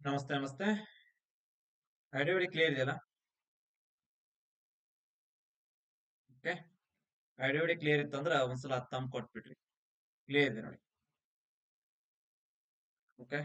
ನಮಸ್ತೆ ನಮಸ್ತೆ. Idea clear ಇದೆಯಲ್ಲ? ಓಕೆ ಐಡಿಯಾ ಕ್ಲಿಯರ್ ಇತ್ತು ಅಂದ್ರೆ ಒಂದ್ಸಲ ತಮ್ ಕೊಟ್ಬಿಡ್ರಿ ಕ್ಲಿಯರ್ ಇದೆ ನೋಡಿ. ಓಕೆ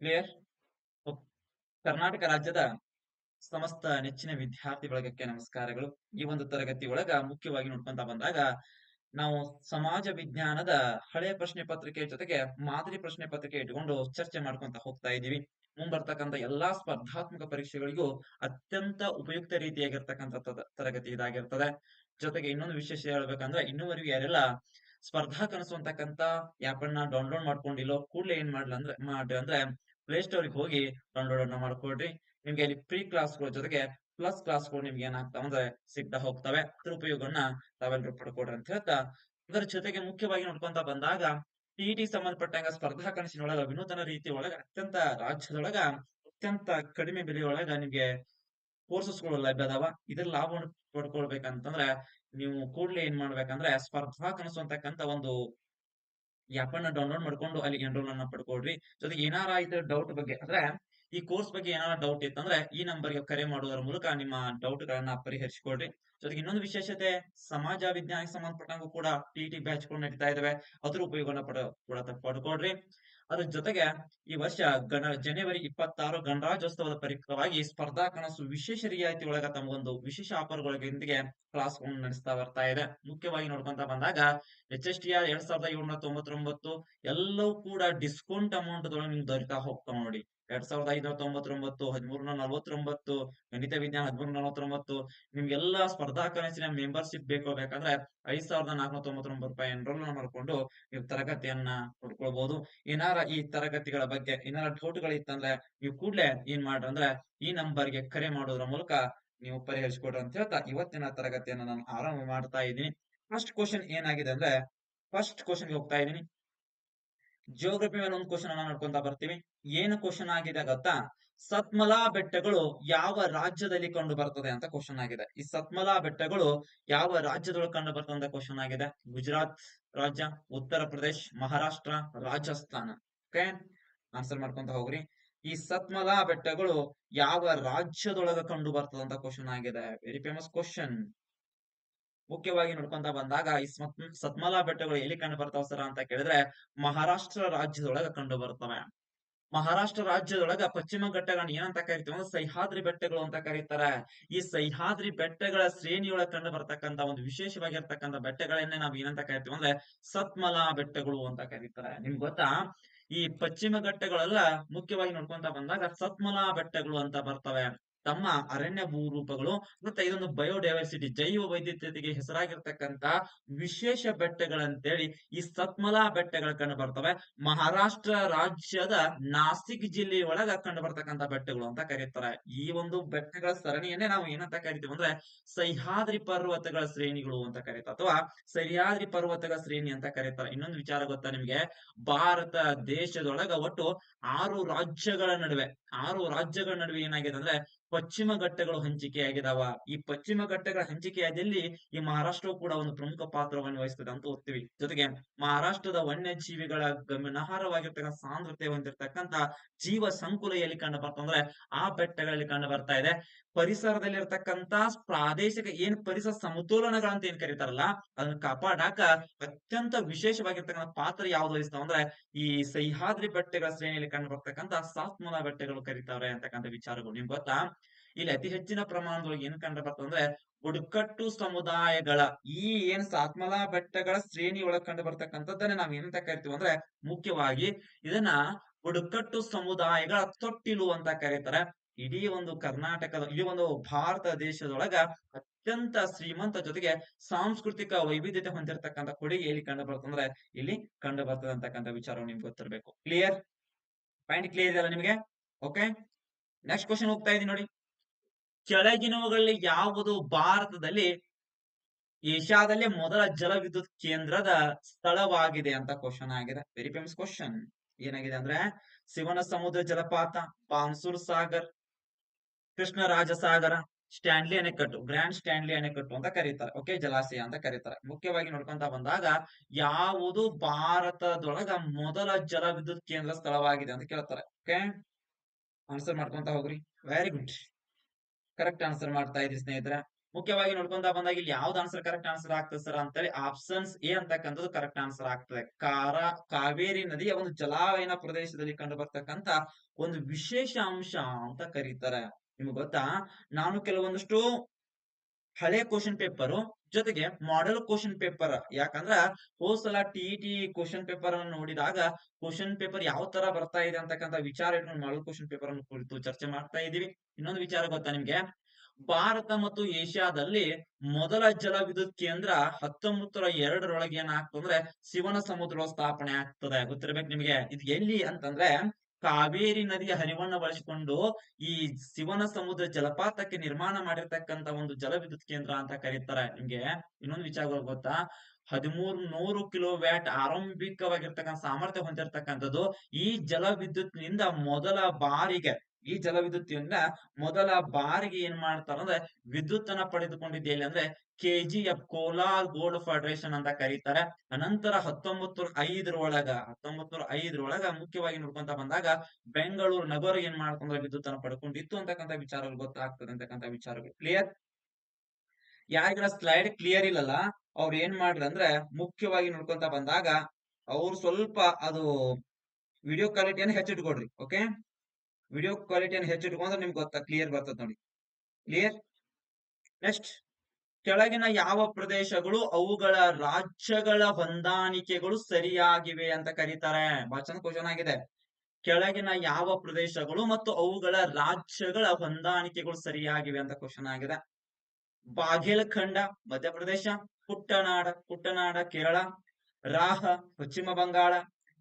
ಕ್ಲಿಯರ್ ಕರ್ನಾಟಕ ರಾಜ್ಯದ ಸಮಸ್ತ ನೆಚ್ಚಿನ ವಿದ್ಯಾರ್ಥಿ ಬಳಗಕ್ಕೆ ನಮಸ್ಕಾರಗಳು. ಈ ಒಂದು ತರಗತಿ ಒಳಗ ಮುಖ್ಯವಾಗಿ ನೋಡ್ಕೊಂತ ಬಂದಾಗ, ನಾವು ಸಮಾಜ ವಿಜ್ಞಾನದ ಹಳೆಯ ಪ್ರಶ್ನೆ ಪತ್ರಿಕೆ ಜೊತೆಗೆ ಮಾದರಿ ಪ್ರಶ್ನೆ ಪತ್ರಿಕೆ ಇಟ್ಕೊಂಡು ಚರ್ಚೆ ಮಾಡ್ಕೊಂತ ಹೋಗ್ತಾ ಇದೀವಿ ಮುಂಬರ್ತಕ್ಕಂಥ ಎಲ್ಲಾ ಸ್ಪರ್ಧಾತ್ಮಕ ಪರೀಕ್ಷೆಗಳಿಗೂ ಅತ್ಯಂತ ಉಪಯುಕ್ತ ರೀತಿಯಾಗಿರ್ತಕ್ಕಂಥ ತರಗತಿ ಇದಾಗಿರ್ತದೆ. ಜೊತೆಗೆ ಇನ್ನೊಂದು ವಿಶೇಷ ಹೇಳ್ಬೇಕಂದ್ರೆ, ಇನ್ನೂವರೆಗೂ ಯಾರೆಲ್ಲ ಸ್ಪರ್ಧಾ ಕನಸು ಅಂತಕ್ಕಂಥ ಆಪ್ ಅನ್ನ ಡೌನ್ಲೋಡ್ ಮಾಡ್ಕೊಂಡಿಲ್ಲೋ, ಕೂಡಲೇ ಏನ್ ಮಾಡ್ಲ ಅಂದ್ರೆ ಮಾಡ್ರಿ ಅಂದ್ರೆ ಪ್ಲೇ ಸ್ಟೋರಿಗೆ ಹೋಗಿ ಡೌನ್ಲೋಡ್ ಅನ್ನ ಮಾಡ್ಕೊಳ್ರಿ. ನಿಮ್ಗೆ ಇಲ್ಲಿ ಫ್ರೀ ಕ್ಲಾಸ್ಗಳ ಜೊತೆಗೆ ಪ್ಲಸ್ ಕ್ಲಾಸ್ಗಳು ನಿಮ್ಗೆ ಏನಾಗ್ತಾವ ಅಂದ್ರೆ ಸಿಗ್ತಾ ಹೋಗ್ತವೆ. ಅದ್ರ ಉಪಯೋಗವನ್ನ ತಾವೆಲ್ಲರೂ ಪಡ್ಕೊಡ್ರಿ ಅಂತ ಹೇಳ್ತಾ. ಅದರ ಜೊತೆಗೆ ಮುಖ್ಯವಾಗಿ ನೋಡ್ಕೊಂತ ಬಂದಾಗ ಟಿಇಟಿ ಸಂಬಂಧಪಟ್ಟಂಗ ಸ್ಪರ್ಧಾ ಕನಸಿನೊಳಗ ವಿನೂತನ ರೀತಿ ಒಳಗ, ಅತ್ಯಂತ ರಾಜ್ಯದೊಳಗ ಅತ್ಯಂತ ಕಡಿಮೆ ಬೆಲೆಯೊಳಗ ನಿಮ್ಗೆ ಕೋರ್ಸಸ್ಗಳು ಲಭ್ಯ ಅದಾವ. ಇದ್ರ ಲಾಭವನ್ನು ಪಡ್ಕೊಳ್ಬೇಕಂತಂದ್ರೆ ನೀವು ಕೂಡಲೇ ಏನ್ ಮಾಡ್ಬೇಕಂದ್ರೆ ಸ್ಪರ್ಧಾ ಕನಸು ಅಂತಕ್ಕಂತ ಒಂದು ಆಪ್ ಅನ್ನ ಡೌನ್ಲೋಡ್ ಮಾಡ್ಕೊಂಡು ಅಲ್ಲಿ ಎನ್ರೋಲ್ ಅನ್ನ ಪಡ್ಕೊಳ್ರಿ. ಜೊತೆಗೆ ಏನಾರ ಆಯ್ತು ಡೌಟ್ ಬಗ್ಗೆ, ಅಂದ್ರೆ ಈ ಕೋರ್ಸ್ ಬಗ್ಗೆ ಏನಾರ ಡೌಟ್ ಇತ್ತಂದ್ರೆ ಈ ನಂಬರ್ಗೆ ಕರೆ ಮಾಡುವುದರ ಮೂಲಕ ನಿಮ್ಮ ಡೌಟ್ ಗಳನ್ನ ಪರಿಹರಿಸಿಕೊಡ್ರಿ ಜೊತೆಗೆ ಇನ್ನೊಂದು ವಿಶೇಷತೆ, ಸಮಾಜ ವಿಜ್ಞಾನಕ್ಕೆ ಸಂಬಂಧಪಟ್ಟಂಗೂ ಕೂಡ ಟಿ ಬ್ಯಾಚ್ಗಳು ನಡೀತಾ ಇದಾವೆ. ಅದ್ರ ಉಪಯೋಗನ ಪಡ ಕೂಡ ಪಡ್ಕೊಳ್ರಿ. ಅದ್ರ ಜೊತೆಗೆ ಈ ವರ್ಷ ಗಣ, ಜನವರಿ ಇಪ್ಪತ್ತಾರು ಗಣರಾಜ್ಯೋತ್ಸವದ ಪರಿಕರವಾಗಿ ಸ್ಪರ್ಧಾ ಕನಸು ವಿಶೇಷ ರಿಯಾಯಿತಿ ಒಳಗ ತಮಗೊಂದು ವಿಶೇಷ ಆಫರ್ ಒಳಗೊಂದಿಗೆ ಕ್ಲಾಸ್ ನಡೆಸ್ತಾ ಬರ್ತಾ ಇದೆ. ಮುಖ್ಯವಾಗಿ ನೋಡ್ಕೊಂತ ಬಂದಾಗ ಎಚ್ ಎಸ್ ಟಿ ಆರ್ ಎರಡ್ ಸಾವಿರದ ಏಳ್ನೂರ ತೊಂಬತ್ತೊಂಬತ್ತು ಎಲ್ಲವೂ ಕೂಡ ಡಿಸ್ಕೌಂಟ್ ಅಮೌಂಟ್ ದೊಳಗೆ ನಿಮ್ಗೆ ದೊರೀತಾ ಹೋಗ್ತಾವ ನೋಡಿ. ಎರಡ್ ಸಾವಿರದ ಐನೂರ ತೊಂಬತ್ತೊಂಬತ್ತು ಹದಿಮೂರ್ನೂರ ನಲವತ್ತೊಂಬತ್ತು, ಗಣಿತ ವಿಜ್ಞಾನ ಹದಿಮೂರ್ ನಲವತ್ತೊಂಬತ್ತು, ನಿಮ್ಗೆಲ್ಲಾ ಸ್ಪರ್ಧಾ ಕನಸಿನ ಮೆಂಬರ್ಶಿಪ್ ಬೇಕು. ಬೇಕಂದ್ರೆ ಐದ್ ಸಾವಿರದ ನಾಲ್ಕುನೂರ ತೊಂಬತ್ತೊಂಬತ್ತು ರೂಪಾಯಿ ಎನ್ರೋಲ್ ಮಾಡ್ಕೊಂಡು ನೀವು ತರಗತಿಯನ್ನ ಪಡ್ಕೊಳ್ಬಹುದು ಏನಾರ ಈ ತರಗತಿಗಳ ಬಗ್ಗೆ ಏನಾರ ಡೌಟ್ ಗಳಿತ್ತಂದ್ರೆ ನೀವು ಕೂಡ್ಲೆ ಏನ್ ಮಾಡ್ರಿ ಅಂದ್ರೆ ಈ ನಂಬರ್ಗೆ ಕರೆ ಮಾಡೋದ್ರ ಮೂಲಕ ನೀವು ಪರಿಹರಿಸಿಕೊಡ್ರಿ ಅಂತ ಹೇಳ್ತಾ ಇವತ್ತಿನ ತರಗತಿಯನ್ನ ನಾನು ಆರಂಭ ಮಾಡ್ತಾ ಇದ್ದೀನಿ. ಫಸ್ಟ್ ಕ್ವಶನ್ ಏನಾಗಿದೆ ಅಂದ್ರೆ ಫಸ್ಟ್ ಕ್ವಶನ್ಗೆ ಹೋಗ್ತಾ ಇದ್ದೀನಿ. ಜಿಯೋಗ್ರಫಿ ಮೇಲೆ ಒಂದು ಕ್ವಶನ್ ಅನ್ನ ನೋಡ್ಕೊಂತ ಬರ್ತೀವಿ. ಏನು ಕ್ವಶನ್ ಆಗಿದೆ ಗೊತ್ತಾ? ಸತ್ಮಲಾ ಬೆಟ್ಟಗಳು ಯಾವ ರಾಜ್ಯದಲ್ಲಿ ಕಂಡು ಬರ್ತದೆ ಅಂತ ಕ್ವಶನ್ ಆಗಿದೆ. ಈ ಸತ್ಮಲಾ ಬೆಟ್ಟಗಳು ಯಾವ ರಾಜ್ಯದೊಳಗೆ ಕಂಡು ಬರ್ತದೆ ಅಂತ ಕ್ವಶನ್ ಆಗಿದೆ? ಗುಜರಾತ್ ರಾಜ್ಯ, ಉತ್ತರ ಪ್ರದೇಶ್, ಮಹಾರಾಷ್ಟ್ರ ರಾಜಸ್ಥಾನ. ಓಕೆ ಆನ್ಸರ್ ಮಾಡ್ಕೊಂತ ಹೋಗ್ರಿ. ಈ ಸತ್ಮಲಾ ಬೆಟ್ಟಗಳು ಯಾವ ರಾಜ್ಯದೊಳಗ ಕಂಡು ಬರ್ತದೆ ಅಂತ ಕ್ವಶನ್ ಆಗಿದೆ? ವೆರಿ ಫೇಮಸ್ ಕ್ವಶನ್ ಮುಖ್ಯವಾಗಿ ನೋಡ್ಕೊಂತ ಬಂದಾಗ, ಈ ಸತ್ಮಲಾ ಬೆಟ್ಟಗಳು ಎಲ್ಲಿ ಕಂಡು ಬರ್ತಾವ ಸರ ಅಂತ ಕೇಳಿದ್ರೆ, ಮಹಾರಾಷ್ಟ್ರ ರಾಜ್ಯದೊಳಗ ಕಂಡು ಬರ್ತವೆ. ಮಹಾರಾಷ್ಟ್ರ ರಾಜ್ಯದೊಳಗ ಪಶ್ಚಿಮ ಘಟ್ಟಗಳನ್ನ ಏನಂತ ಕರಿತೀವಿ ಸಹ್ಯಾದ್ರಿ ಬೆಟ್ಟಗಳು ಅಂತ ಕರೀತಾರೆ. ಈ ಸಹ್ಯಾದ್ರಿ ಬೆಟ್ಟಗಳ ಶ್ರೇಣಿಯೊಳಗೆ ಕಂಡು ಬರ್ತಕ್ಕಂತ ಒಂದು ವಿಶೇಷವಾಗಿರ್ತಕ್ಕಂತ ಬೆಟ್ಟಗಳನ್ನೇ ನಾವು ಏನಂತ ಕರಿತೀವಿ ಅಂದ್ರೆ ಸತ್ಮಲಾ ಬೆಟ್ಟಗಳು ಅಂತ ಕರೀತಾರೆ. ನಿಮ್ಗೆ ಗೊತ್ತಾ? ಈ ಪಶ್ಚಿಮ ಘಟ್ಟಗಳೆಲ್ಲ ಮುಖ್ಯವಾಗಿ ನೋಡ್ಕೊಂತ ಬಂದಾಗ ಸತ್ಮಲಾ ಬೆಟ್ಟಗಳು ಅಂತ ಬರ್ತವೆ. ತಮ್ಮ ಅರಣ್ಯ ಭೂರೂಪಗಳು ಮತ್ತೆ ಇದೊಂದು ಬಯೋಡೈವರ್ಸಿಟಿ ಜೈವ ವೈವಿಧ್ಯತೆಗೆ ಹೆಸರಾಗಿರ್ತಕ್ಕಂತ ವಿಶೇಷ ಬೆಟ್ಟಗಳಂತೇಳಿ ಈ ಸತ್ಮಲಾ ಬೆಟ್ಟಗಳು ಕಂಡು ಬರ್ತವೆ ಮಹಾರಾಷ್ಟ್ರ ರಾಜ್ಯದ ನಾಸಿಕ್ ಜಿಲ್ಲೆಯೊಳಗ ಕಂಡು ಬರ್ತಕ್ಕಂತ ಬೆಟ್ಟಗಳು ಅಂತ ಕರೀತಾರೆ. ಈ ಒಂದು ಬೆಟ್ಟಗಳ ಸರಣಿಯನ್ನೇ ನಾವು ಏನಂತ ಕರಿತೀವಿ ಅಂದ್ರೆ ಸಹ್ಯಾದ್ರಿ ಪರ್ವತಗಳ ಶ್ರೇಣಿಗಳು ಅಂತ ಕರೀತಾರೆ ಅಥವಾ ಸಹ್ಯಾದ್ರಿ ಪರ್ವತಗಳ ಶ್ರೇಣಿ ಅಂತ ಕರೀತಾರೆ. ಇನ್ನೊಂದು ವಿಚಾರ ಗೊತ್ತಾ ನಿಮ್ಗೆ? ಭಾರತ ದೇಶದೊಳಗ ಒಟ್ಟು ಆರು ರಾಜ್ಯಗಳ ನಡುವೆ, ಆರು ರಾಜ್ಯಗಳ ನಡುವೆ ಏನಾಗಿದೆ ಅಂದ್ರೆ ಪಶ್ಚಿಮ ಘಟ್ಟಗಳು ಹಂಚಿಕೆಯಾಗಿದಾವ. ಈ ಪಶ್ಚಿಮ ಘಟ್ಟಗಳ ಹಂಚಿಕೆಯಾದಲ್ಲಿ ಈ ಮಹಾರಾಷ್ಟ್ರವು ಕೂಡ ಒಂದು ಪ್ರಮುಖ ಪಾತ್ರವನ್ನು ವಹಿಸ್ತದೆ ಅಂತ ಓದ್ತೀವಿ. ಜೊತೆಗೆ ಮಹಾರಾಷ್ಟ್ರದ ವನ್ಯಜೀವಿಗಳ ಗಮನಾರ್ಹವಾಗಿರ್ತಕ್ಕಂಥ ಸಾಂದ್ರತೆ ಹೊಂದಿರತಕ್ಕಂತ ಜೀವ ಸಂಕುಲ ಎಲ್ಲಿ ಕಂಡು ಬರ್ತಂದ್ರೆ ಆ ಬೆಟ್ಟಗಳಲ್ಲಿ ಕಂಡು ಬರ್ತಾ ಇದೆ. ಪರಿಸರದಲ್ಲಿರ್ತಕ್ಕಂತ ಪ್ರಾದೇಶಿಕ ಏನ್ ಪರಿಸರ ಸಮತೋಲನಗಳಂತ ಏನ್ ಕರೀತಾರಲ್ಲ, ಅದನ್ನ ಕಾಪಾಡಾಕ ಅತ್ಯಂತ ವಿಶೇಷವಾಗಿರ್ತಕ್ಕಂಥ ಪಾತ್ರ ಯಾವ್ದು ವಹಿಸ್ತಾವ ಅಂದ್ರೆ ಈ ಸಹ್ಯಾದ್ರಿ ಬೆಟ್ಟಗಳ ಶ್ರೇಣಿಯಲ್ಲಿ ಕಂಡು ಬರ್ತಕ್ಕಂತ ಸಾತ್ಮಲ ಬೆಟ್ಟಗಳು ಕರೀತಾರೆ ಅಂತಕ್ಕಂಥ ವಿಚಾರಗಳು. ನಿಮ್ಗೆ ಗೊತ್ತಾ? ಇಲ್ಲಿ ಅತಿ ಹೆಚ್ಚಿನ ಪ್ರಮಾಣದೊಳಗೆ ಏನ್ ಕಂಡು ಅಂದ್ರೆ ಬುಡಕಟ್ಟು ಸಮುದಾಯಗಳ ಈ ಏನ್ ಸಾತ್ಮಲಾ ಬೆಟ್ಟಗಳ ಶ್ರೇಣಿ ಒಳಗ್ ಕಂಡು ಬರ್ತಕ್ಕಂಥದ್ದನ್ನ ನಾವ್ ಏನಂತ ಕರಿತೀವಿ ಅಂದ್ರೆ ಮುಖ್ಯವಾಗಿ ಇದನ್ನ ಬುಡಕಟ್ಟು ಸಮುದಾಯಗಳ ತೊಟ್ಟಿಲು ಅಂತ ಕರೀತಾರೆ. ಇಡೀ ಒಂದು ಕರ್ನಾಟಕದ ಈ ಒಂದು ಭಾರತ ದೇಶದೊಳಗ ಅತ್ಯಂತ ಶ್ರೀಮಂತ ಜೊತೆಗೆ ಸಾಂಸ್ಕೃತಿಕ ವೈವಿಧ್ಯತೆ ಹೊಂದಿರತಕ್ಕಂಥ ಕೊಡುಗೆ ಎಲ್ಲಿ ಕಂಡು ಬರ್ತಂದ್ರೆ ಇಲ್ಲಿ ಕಂಡು ಬರ್ತದೆ ಅಂತಕ್ಕಂಥ ವಿಚಾರ ನಿಮ್ಗೆ ಗೊತ್ತಿರಬೇಕು. ಕ್ಲಿಯರ್ ಪಾಯಿಂಟ್ ಕ್ಲಿಯರ್ ಇದೆಯಲ್ಲ ನಿಮಗೆ? ಓಕೆ ನೆಕ್ಸ್ಟ್ ಕ್ವಶನ್ ಹೋಗ್ತಾ ಇದೀನಿ ನೋಡಿ. ಕೆಳಗಿನವುಗಳಲ್ಲಿ ಯಾವುದು ಭಾರತದಲ್ಲಿ ಏಷ್ಯಾದಲ್ಲೇ ಮೊದಲ ಜಲ ವಿದ್ಯುತ್ ಕೇಂದ್ರದ ಸ್ಥಳವಾಗಿದೆ ಅಂತ ಕ್ವಶನ್ ಆಗಿದೆ. ವೆರಿ ಫೇಮಸ್ ಕ್ವಶನ್ ಏನಾಗಿದೆ ಅಂದ್ರೆ ಶಿವನ ಸಮುದ್ರ ಜಲಪಾತ, ಬಾನ್ಸೂರ್ ಸಾಗರ್ ಕೃಷ್ಣರಾಜ ರಾಜಸಾಗರ ಸ್ಟ್ಯಾನ್ಲಿ ಅಣೆಕಟ್ಟು ಗ್ರ್ಯಾಂಡ್ ಸ್ಟ್ಯಾನ್ಲಿ ಅಣೆಕಟ್ಟು ಅಂತ ಕರೀತಾರೆ. ಓಕೆ ಜಲಾಶಯ ಅಂತ ಕರೀತಾರೆ. ಮುಖ್ಯವಾಗಿ ನೋಡ್ಕೊಂತ ಬಂದಾಗ ಯಾವುದು ಭಾರತದೊಳಗ ಮೊದಲ ಜಲ ವಿದ್ಯುತ್ ಕೇಂದ್ರ ಸ್ಥಳವಾಗಿದೆ ಅಂತ ಕೇಳ್ತಾರೆ. ಓಕೆ ಆನ್ಸರ್ ಮಾಡ್ಕೊಂತ ಹೋಗ್ರಿ. ವೆರಿ ಗುಡ್ ಕರೆಕ್ಟ್ ಆನ್ಸರ್ ಮಾಡ್ತಾ ಇದ್ರಿ ಸ್ನೇಹಿತರೆ. ಮುಖ್ಯವಾಗಿ ನೋಡ್ಕೊಂತ ಬಂದಾಗ ಇಲ್ಲಿ ಯಾವ್ದು ಆನ್ಸರ್ ಕರೆಕ್ಟ್ ಆನ್ಸರ್ ಆಗ್ತದೆ ಸರ್ ಅಂತೇಳಿ ಆಪ್ಷನ್ಸ್ ಎ ಅಂತಕ್ಕಂಥದ್ದು ಕರೆಕ್ಟ್ ಆನ್ಸರ್ ಆಗ್ತದೆ. ಕಾರ ಕಾವೇರಿ ನದಿಯ ಒಂದು ಜಲಾವಯನ ಪ್ರದೇಶದಲ್ಲಿ ಕಂಡು ಒಂದು ವಿಶೇಷ ಅಂಶ ಅಂತ ಕರೀತಾರೆ. ನಿಮ್ಗೆ ಗೊತ್ತಾ? ನಾನು ಕೆಲವೊಂದಷ್ಟು ಹಳೆ ಕ್ವಶನ್ ಪೇಪರ್ ಜೊತೆಗೆ ಮಾಡೆಲ್ ಕ್ವಶನ್ ಪೇಪರ್ ಯಾಕಂದ್ರ ಹೋದ್ಸಲ ಟಿ ಟಿ ಕ್ವಶನ್ ಪೇಪರ್ ಅನ್ನು ನೋಡಿದಾಗ ಕ್ವಶನ್ ಪೇಪರ್ ಯಾವ ತರ ಬರ್ತಾ ಇದೆ ಅಂತಕ್ಕಂತ ವಿಚಾರ ಇಟ್ಕೊಂಡು ಮಾಡೆಲ್ ಕ್ವಶನ್ ಪೇಪರ್ ಅನ್ನು ಕುರಿತು ಚರ್ಚೆ ಮಾಡ್ತಾ ಇದೀವಿ ಇನ್ನೊಂದು ವಿಚಾರ ಗೊತ್ತಾ ನಿಮ್ಗೆ? ಭಾರತ ಮತ್ತು ಏಷ್ಯಾದಲ್ಲಿ ಮೊದಲ ಜಲ ವಿದ್ಯುತ್ ಕೇಂದ್ರ ಹತ್ತೊಂಬತ್ತರ ಎರಡರೊಳಗೆ ಏನಾಗ್ತಂದ್ರೆ ಶಿವನ ಸಮುದ್ರ ಸ್ಥಾಪನೆ ಆಗ್ತದೆ. ಗೊತ್ತಿರ್ಬೇಕು ನಿಮ್ಗೆ? ಇದು ಎಲ್ಲಿ ಅಂತಂದ್ರೆ ಕಾವೇರಿ ನದಿಯ ಹರಿವನ್ನ ಬಳಸಿಕೊಂಡು ಈ ಶಿವನ ಸಮುದ್ರ ಜಲಪಾತಕ್ಕೆ ನಿರ್ಮಾಣ ಮಾಡಿರ್ತಕ್ಕಂತ ಒಂದು ಜಲ ವಿದ್ಯುತ್ ಕೇಂದ್ರ ಅಂತ ಕರೀತಾರೆ. ನಿಮ್ಗೆ ಇನ್ನೊಂದು ವಿಚಾರಗಳು ಗೊತ್ತಾ? ಹದಿಮೂರು ನೂರು ಕಿಲೋ ವ್ಯಾಟ್ ಆರಂಭಿಕವಾಗಿರ್ತಕ್ಕಂಥ ಸಾಮರ್ಥ್ಯ ಹೊಂದಿರತಕ್ಕಂಥದ್ದು ಈ ಜಲ ವಿದ್ಯುತ್ನಿಂದ ಮೊದಲ ಬಾರಿಗೆ. ಈ ಜಲ ವಿದ್ಯುತ್ತಿನಿಂದ ಮೊದಲ ಬಾರಿಗೆ ಏನ್ ಮಾಡ್ತಾರ ಅಂದ್ರೆ ವಿದ್ಯುತ್ ಅನ್ನ ಪಡೆದುಕೊಂಡಿದ್ದೆ ಎಲ್ಲಿ ಅಂದ್ರೆ ಕೆಜಿಎಫ್ ಕೋಲಾರ್ ಗೋಲ್ಡ್ ಫೆಡರೇಷನ್ ಅಂತ ಕರೀತಾರೆ. ಅನಂತರ ಹತ್ತೊಂಬತ್ತು ಐದರ ಒಳಗ ಹತ್ತೊಂಬತ್ತು ಐದರ ಒಳಗ ಮುಖ್ಯವಾಗಿ ನೋಡ್ಕೊಂತ ಬಂದಾಗ ಬೆಂಗಳೂರು ನಗರ ಏನ್ ಮಾಡ್ಕೊಂಡ್ರೆ ವಿದ್ಯುತ್ ಅನ್ನ ಪಡ್ಕೊಂಡಿತ್ತು ಅಂತಕ್ಕಂಥ ವಿಚಾರಗಳು ಗೊತ್ತಾಗ್ತದೆ ಅಂತಕ್ಕಂಥ ವಿಚಾರಗಳು. ಕ್ಲಿಯರ್ ಯಾರಿಗಿರ ಸ್ಲೈಡ್ ಕ್ಲಿಯರ್ ಇಲ್ಲಲ್ಲ, ಅವ್ರು ಏನ್ ಮಾಡ್ರಿ ಅಂದ್ರೆ ಮುಖ್ಯವಾಗಿ ನೋಡ್ಕೊಂತ ಬಂದಾಗ ಅವ್ರು ಸ್ವಲ್ಪ ಅದು ವಿಡಿಯೋ ಕ್ವಾಲಿಟಿಯನ್ನು ಹೆಚ್ಚಿಟ್ಕೊಡ್ರಿ ಓಕೆ ವಿಡಿಯೋ ಕ್ವಾಲಿಟಿಯನ್ನು ಹೆಚ್ಚಿಟ್ಕೊಂಡ್ರೆ ನಿಮ್ಗೆ ಗೊತ್ತಾ ಕ್ಲಿಯರ್ ಬರ್ತದೆ ನೋಡಿ. ಕ್ಲಿಯರ್ ನೆಕ್ಸ್ಟ್ ಕೆಳಗಿನ ಯಾವ ಪ್ರದೇಶಗಳು ಅವುಗಳ ರಾಜ್ಯಗಳ ಹೊಂದಾಣಿಕೆಗಳು ಸರಿಯಾಗಿವೆ ಅಂತ ಕರೀತಾರೆ. ಬಹಳ ಚಂದ ಕ್ವಶನ್ ಆಗಿದೆ. ಕೆಳಗಿನ ಯಾವ ಪ್ರದೇಶಗಳು ಮತ್ತು ಅವುಗಳ ರಾಜ್ಯಗಳ ಹೊಂದಾಣಿಕೆಗಳು ಸರಿಯಾಗಿವೆ ಅಂತ ಕ್ವಶನ್ ಆಗಿದೆ. ಬಾಘೇಲ್ಖಂಡ ಮಧ್ಯಪ್ರದೇಶ ಕುಟ್ಟನಾಡ ಕುಟ್ಟನಾಡ ಕೇರಳ, ರಾಹ, ಪಶ್ಚಿಮ ಬಂಗಾಳ,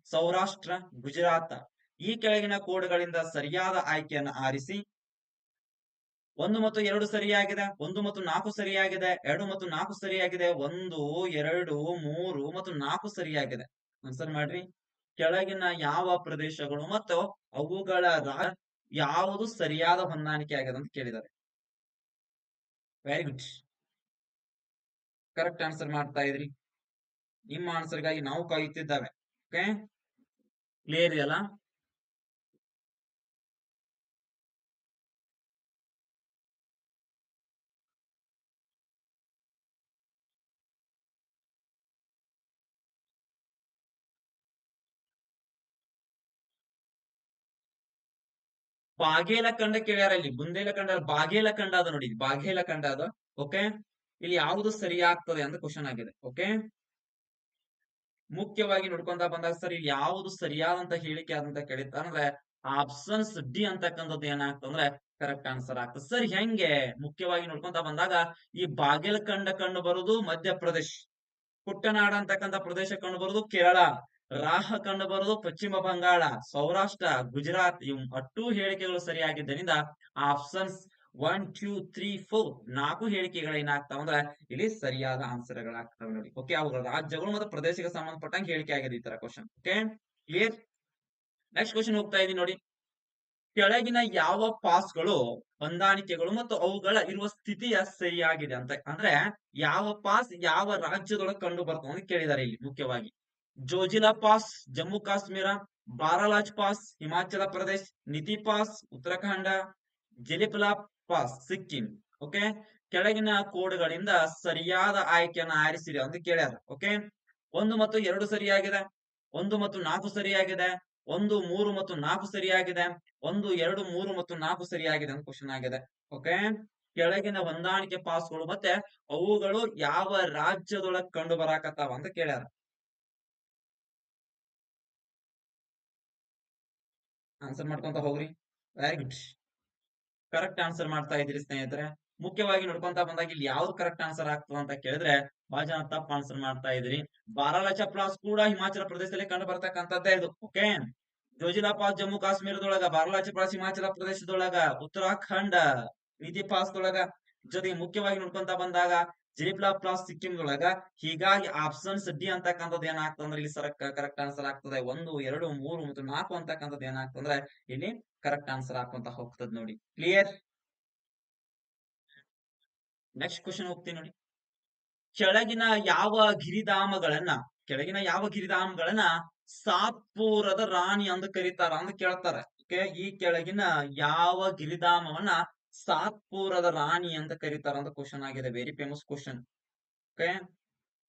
ಸೌರಾಷ್ಟ್ರ, ಗುಜರಾತ್. ಈ ಕೆಳಗಿನ ಕೋಡ್ಗಳಿಂದ ಸರಿಯಾದ ಆಯ್ಕೆಯನ್ನು ಆರಿಸಿ. ಒಂದು ಮತ್ತು ಎರಡು ಸರಿಯಾಗಿದೆ, ಒಂದು ಮತ್ತು ನಾಲ್ಕು ಸರಿಯಾಗಿದೆ, ಎರಡು ಮತ್ತು ನಾಲ್ಕು ಸರಿಯಾಗಿದೆ, ಒಂದು, ಎರಡು, ಮೂರು ಮತ್ತು ನಾಲ್ಕು ಸರಿಯಾಗಿದೆ. ಆನ್ಸರ್ ಮಾಡ್ರಿ. ಕೆಳಗಿನ ಯಾವ ಪ್ರದೇಶಗಳು ಮತ್ತು ಅವುಗಳ ಯಾವುದು ಸರಿಯಾದ ಹೊಂದಾಣಿಕೆ ಆಗಿದೆ ಅಂತ ಕೇಳಿದ್ದಾರೆ. ವೆರಿ ಗುಡ್ ಕರೆಕ್ಟ್ ಆನ್ಸರ್ ಮಾಡ್ತಾ ಇದ್ರಿ. ನಿಮ್ಮ ಆನ್ಸರ್ಗಾಗಿ ನಾವು ಕಾಯುತ್ತಿದ್ದಾವೆ. ಓಕೆ ಕ್ಲಿಯರ್ ಇದೆಯಲ್ಲ? ಬಾಗೇಲಖಂಡ ಕೇಳ್ಯಾರ ಇಲ್ಲಿ? ಬುಂದೇಲಖಂಡ ಬಾಗೇಲ ಖಂಡ ಅದ ನೋಡಿ. ಬಾಗೇಲ ಖಂಡ ಅದ ಓಕೆ ಇಲ್ಲಿ ಯಾವುದು ಸರಿ ಆಗ್ತದೆ ಅಂತ ಕ್ವಶನ್ ಆಗಿದೆ ಓಕೆ ಮುಖ್ಯವಾಗಿ ನೋಡ್ಕೊಂತ ಬಂದಾಗ ಸರ್ ಇಲ್ಲಿ ಯಾವುದು ಸರಿಯಾದಂತ ಹೇಳಿಕೆ ಆದಂತ ಕೇಳಿತ ಅಂದ್ರೆ ಆಪ್ಷನ್ಸ್ ಡಿ ಅಂತಕ್ಕಂಥದ್ದು ಏನಾಗ್ತಂದ್ರೆ ಕರೆಕ್ಟ್ ಆನ್ಸರ್ ಆಗ್ತದೆ. ಸರ್ ಹೆಂಗೆ? ಮುಖ್ಯವಾಗಿ ನೋಡ್ಕೊಂತ ಬಂದಾಗ ಈ ಬಾಗೇಲಖಂಡ ಕಂಡು ಬರುದು ಮಧ್ಯಪ್ರದೇಶ್ ಕುಟ್ಟನಾಡ ಅಂತಕ್ಕಂಥ ಪ್ರದೇಶ ಕಂಡು ಬರುದು ಕೇರಳ. ರಾಹ ಕಂಡು ಬರೋದು ಪಶ್ಚಿಮ ಬಂಗಾಳ, ಸೌರಾಷ್ಟ್ರ, ಗುಜರಾತ್ ಇವ್ ಅಟ್ಟೂ ಹೇಳಿಕೆಗಳು ಸರಿಯಾಗಿದ್ದರಿಂದ options one two three four ನಾಲ್ಕು ಹೇಳಿಕೆಗಳು ಏನಾಗ್ತಾವ ಅಂದ್ರೆ ಇಲ್ಲಿ ಸರಿಯಾದ ಆನ್ಸರ್ ಗಳಾಗ್ತಾವೆ ನೋಡಿ. ಓಕೆ ಅವುಗಳ ರಾಜ್ಯಗಳು ಮತ್ತು ಪ್ರದೇಶಕ್ಕೆ ಸಂಬಂಧಪಟ್ಟಂಗೆ ಹೇಳಿಕೆ ಆಗಿದೆ ಈ ತರ question okay clear next question ಹೋಗ್ತಾ ಇದೀನಿ ನೋಡಿ. ಕೆಳಗಿನ ಯಾವ ಪಾಸ್ಗಳು ಹೊಂದಾಣಿಕೆಗಳು ಮತ್ತು ಅವುಗಳ ಇರುವ ಸ್ಥಿತಿಯ ಸರಿಯಾಗಿದೆ ಅಂತ. ಅಂದ್ರೆ ಯಾವ ಪಾಸ್ ಯಾವ ರಾಜ್ಯದೊಳಗೆ ಕಂಡು ಬರ್ತದೆ ಅಂತ ಕೇಳಿದ್ದಾರೆ ಇಲ್ಲಿ ಮುಖ್ಯವಾಗಿ. Zojila pass, Jammu Kashmir, Baralacha pass, Himachal Pradesh, Niti pass, Uttarakhand Jelepla pass, Sikkim. Okay ಕೆಳಗಿನ ಕೋಡ್ಗಳಿಂದ ಸರಿಯಾದ ಆಯ್ಕೆಯನ್ನು ಆರಿಸಿರಿ ಅಂತ ಕೇಳ್ಯಾರ ಓಕೆ ಒಂದು ಮತ್ತು ಎರಡು ಸರಿಯಾಗಿದೆ, ಒಂದು ಮತ್ತು ನಾಲ್ಕು ಸರಿಯಾಗಿದೆ, ಒಂದು, ಮೂರು ಮತ್ತು ನಾಲ್ಕು ಸರಿಯಾಗಿದೆ, ಒಂದು, ಎರಡು, ಮೂರು ಮತ್ತು ನಾಲ್ಕು ಸರಿಯಾಗಿದೆ ಅಂತ ಕ್ವಶನ್ ಆಗಿದೆ. ಓಕೆ ಕೆಳಗಿನ ಹೊಂದಾಣಿಕೆ ಪಾಸ್ಗಳು ಮತ್ತೆ ಅವುಗಳು ಯಾವ ರಾಜ್ಯದೊಳಗೆ ಕಂಡು ಬರಾಕತ್ತಾವ ಅಂತ ಕೇಳ್ಯಾರ. ಆನ್ಸರ್ ಮಾಡ್ಕೊಂತ ಹೋಗ್ರಿ. ವೆರಿ ಗುಡ್ ಕರೆಕ್ಟ್ ಆನ್ಸರ್ ಮಾಡ್ತಾ ಇದ್ರಿ ಸ್ನೇಹಿತರೆ. ಮುಖ್ಯವಾಗಿ ನೋಡ್ಕೊಂತ ಬಂದಾಗ ಇಲ್ಲಿ ಯಾವ್ದು ಕರೆಕ್ಟ್ ಆನ್ಸರ್ ಆಗ್ತದ ಅಂತ ಕೇಳಿದ್ರೆ ಬಹಳ ಜನ ತಪ್ಪು ಆನ್ಸರ್ ಮಾಡ್ತಾ ಇದ್ರಿ. ಬಾರಾಲಚ ಪ್ಲಾಸ್ ಕೂಡ ಹಿಮಾಚಲ ಪ್ರದೇಶದಲ್ಲಿ ಕಂಡು ಬರ್ತಕ್ಕಂಥದ್ದೇ ಇದು. ಓಕೆ ಜೋಜಿಲಾ ಪಾಸ್ ಜಮ್ಮು ಕಾಶ್ಮೀರದೊಳಗ, ಬಾರಾಲ ಪ್ಲಾಸ್ ಹಿಮಾಚಲ ಪ್ರದೇಶದೊಳಗ, ಉತ್ತರಾಖಂಡ ನಿಧಿ ಪಾಸ್ ದೊಳಗ ಜೊತೆಗೆ ಮುಖ್ಯವಾಗಿ ನೋಡ್ಕೊಂತ ಬಂದಾಗ ಜೇಬ್ಲಾ ಪ್ಲಾಸ್ ಸಿಕ್ಕಿಂದೊಳಗ ಹೀಗಾಗಿ ಆಪ್ಷನ್ಸ್ ಡಿ ಅಂತಕ್ಕಂಥದ್ದು ಏನಾಗ್ತಂದ್ರೆ ಇಲ್ಲಿ ಸರ ಕರೆಕ್ಟ್ ಆನ್ಸರ್ ಆಗ್ತದೆ. ಒಂದು, ಎರಡು, ಮೂರು ಮತ್ತು ನಾಲ್ಕು ಅಂತಕ್ಕಂಥದ್ದು ಏನಾಗ್ತಂದ್ರೆ ಇಲ್ಲಿ ಕರೆಕ್ಟ್ ಆನ್ಸರ್ ಹಾಕೊಂತ ಹೋಗ್ತದೆ ನೋಡಿ. ಕ್ಲಿಯರ್ ನೆಕ್ಸ್ಟ್ ಕ್ವಶನ್ ಹೋಗ್ತೀನಿ ನೋಡಿ. ಕೆಳಗಿನ ಯಾವ ಗಿರಿಧಾಮಗಳನ್ನ, ಕೆಳಗಿನ ಯಾವ ಗಿರಿಧಾಮಗಳನ್ನ ಸಾತ್ಪುರದ ರಾಣಿ ಅಂತ ಕರೀತಾರ ಅಂತ ಕೇಳ್ತಾರೆ. ಈ ಕೆಳಗಿನ ಯಾವ ಗಿರಿಧಾಮವನ್ನ ಸಾತ್ಪುರದ ರಾಣಿ ಅಂತ ಕರೀತಾರ ಅಂತ ಕ್ವಶನ್ ಆಗಿದೆ. Very famous question okay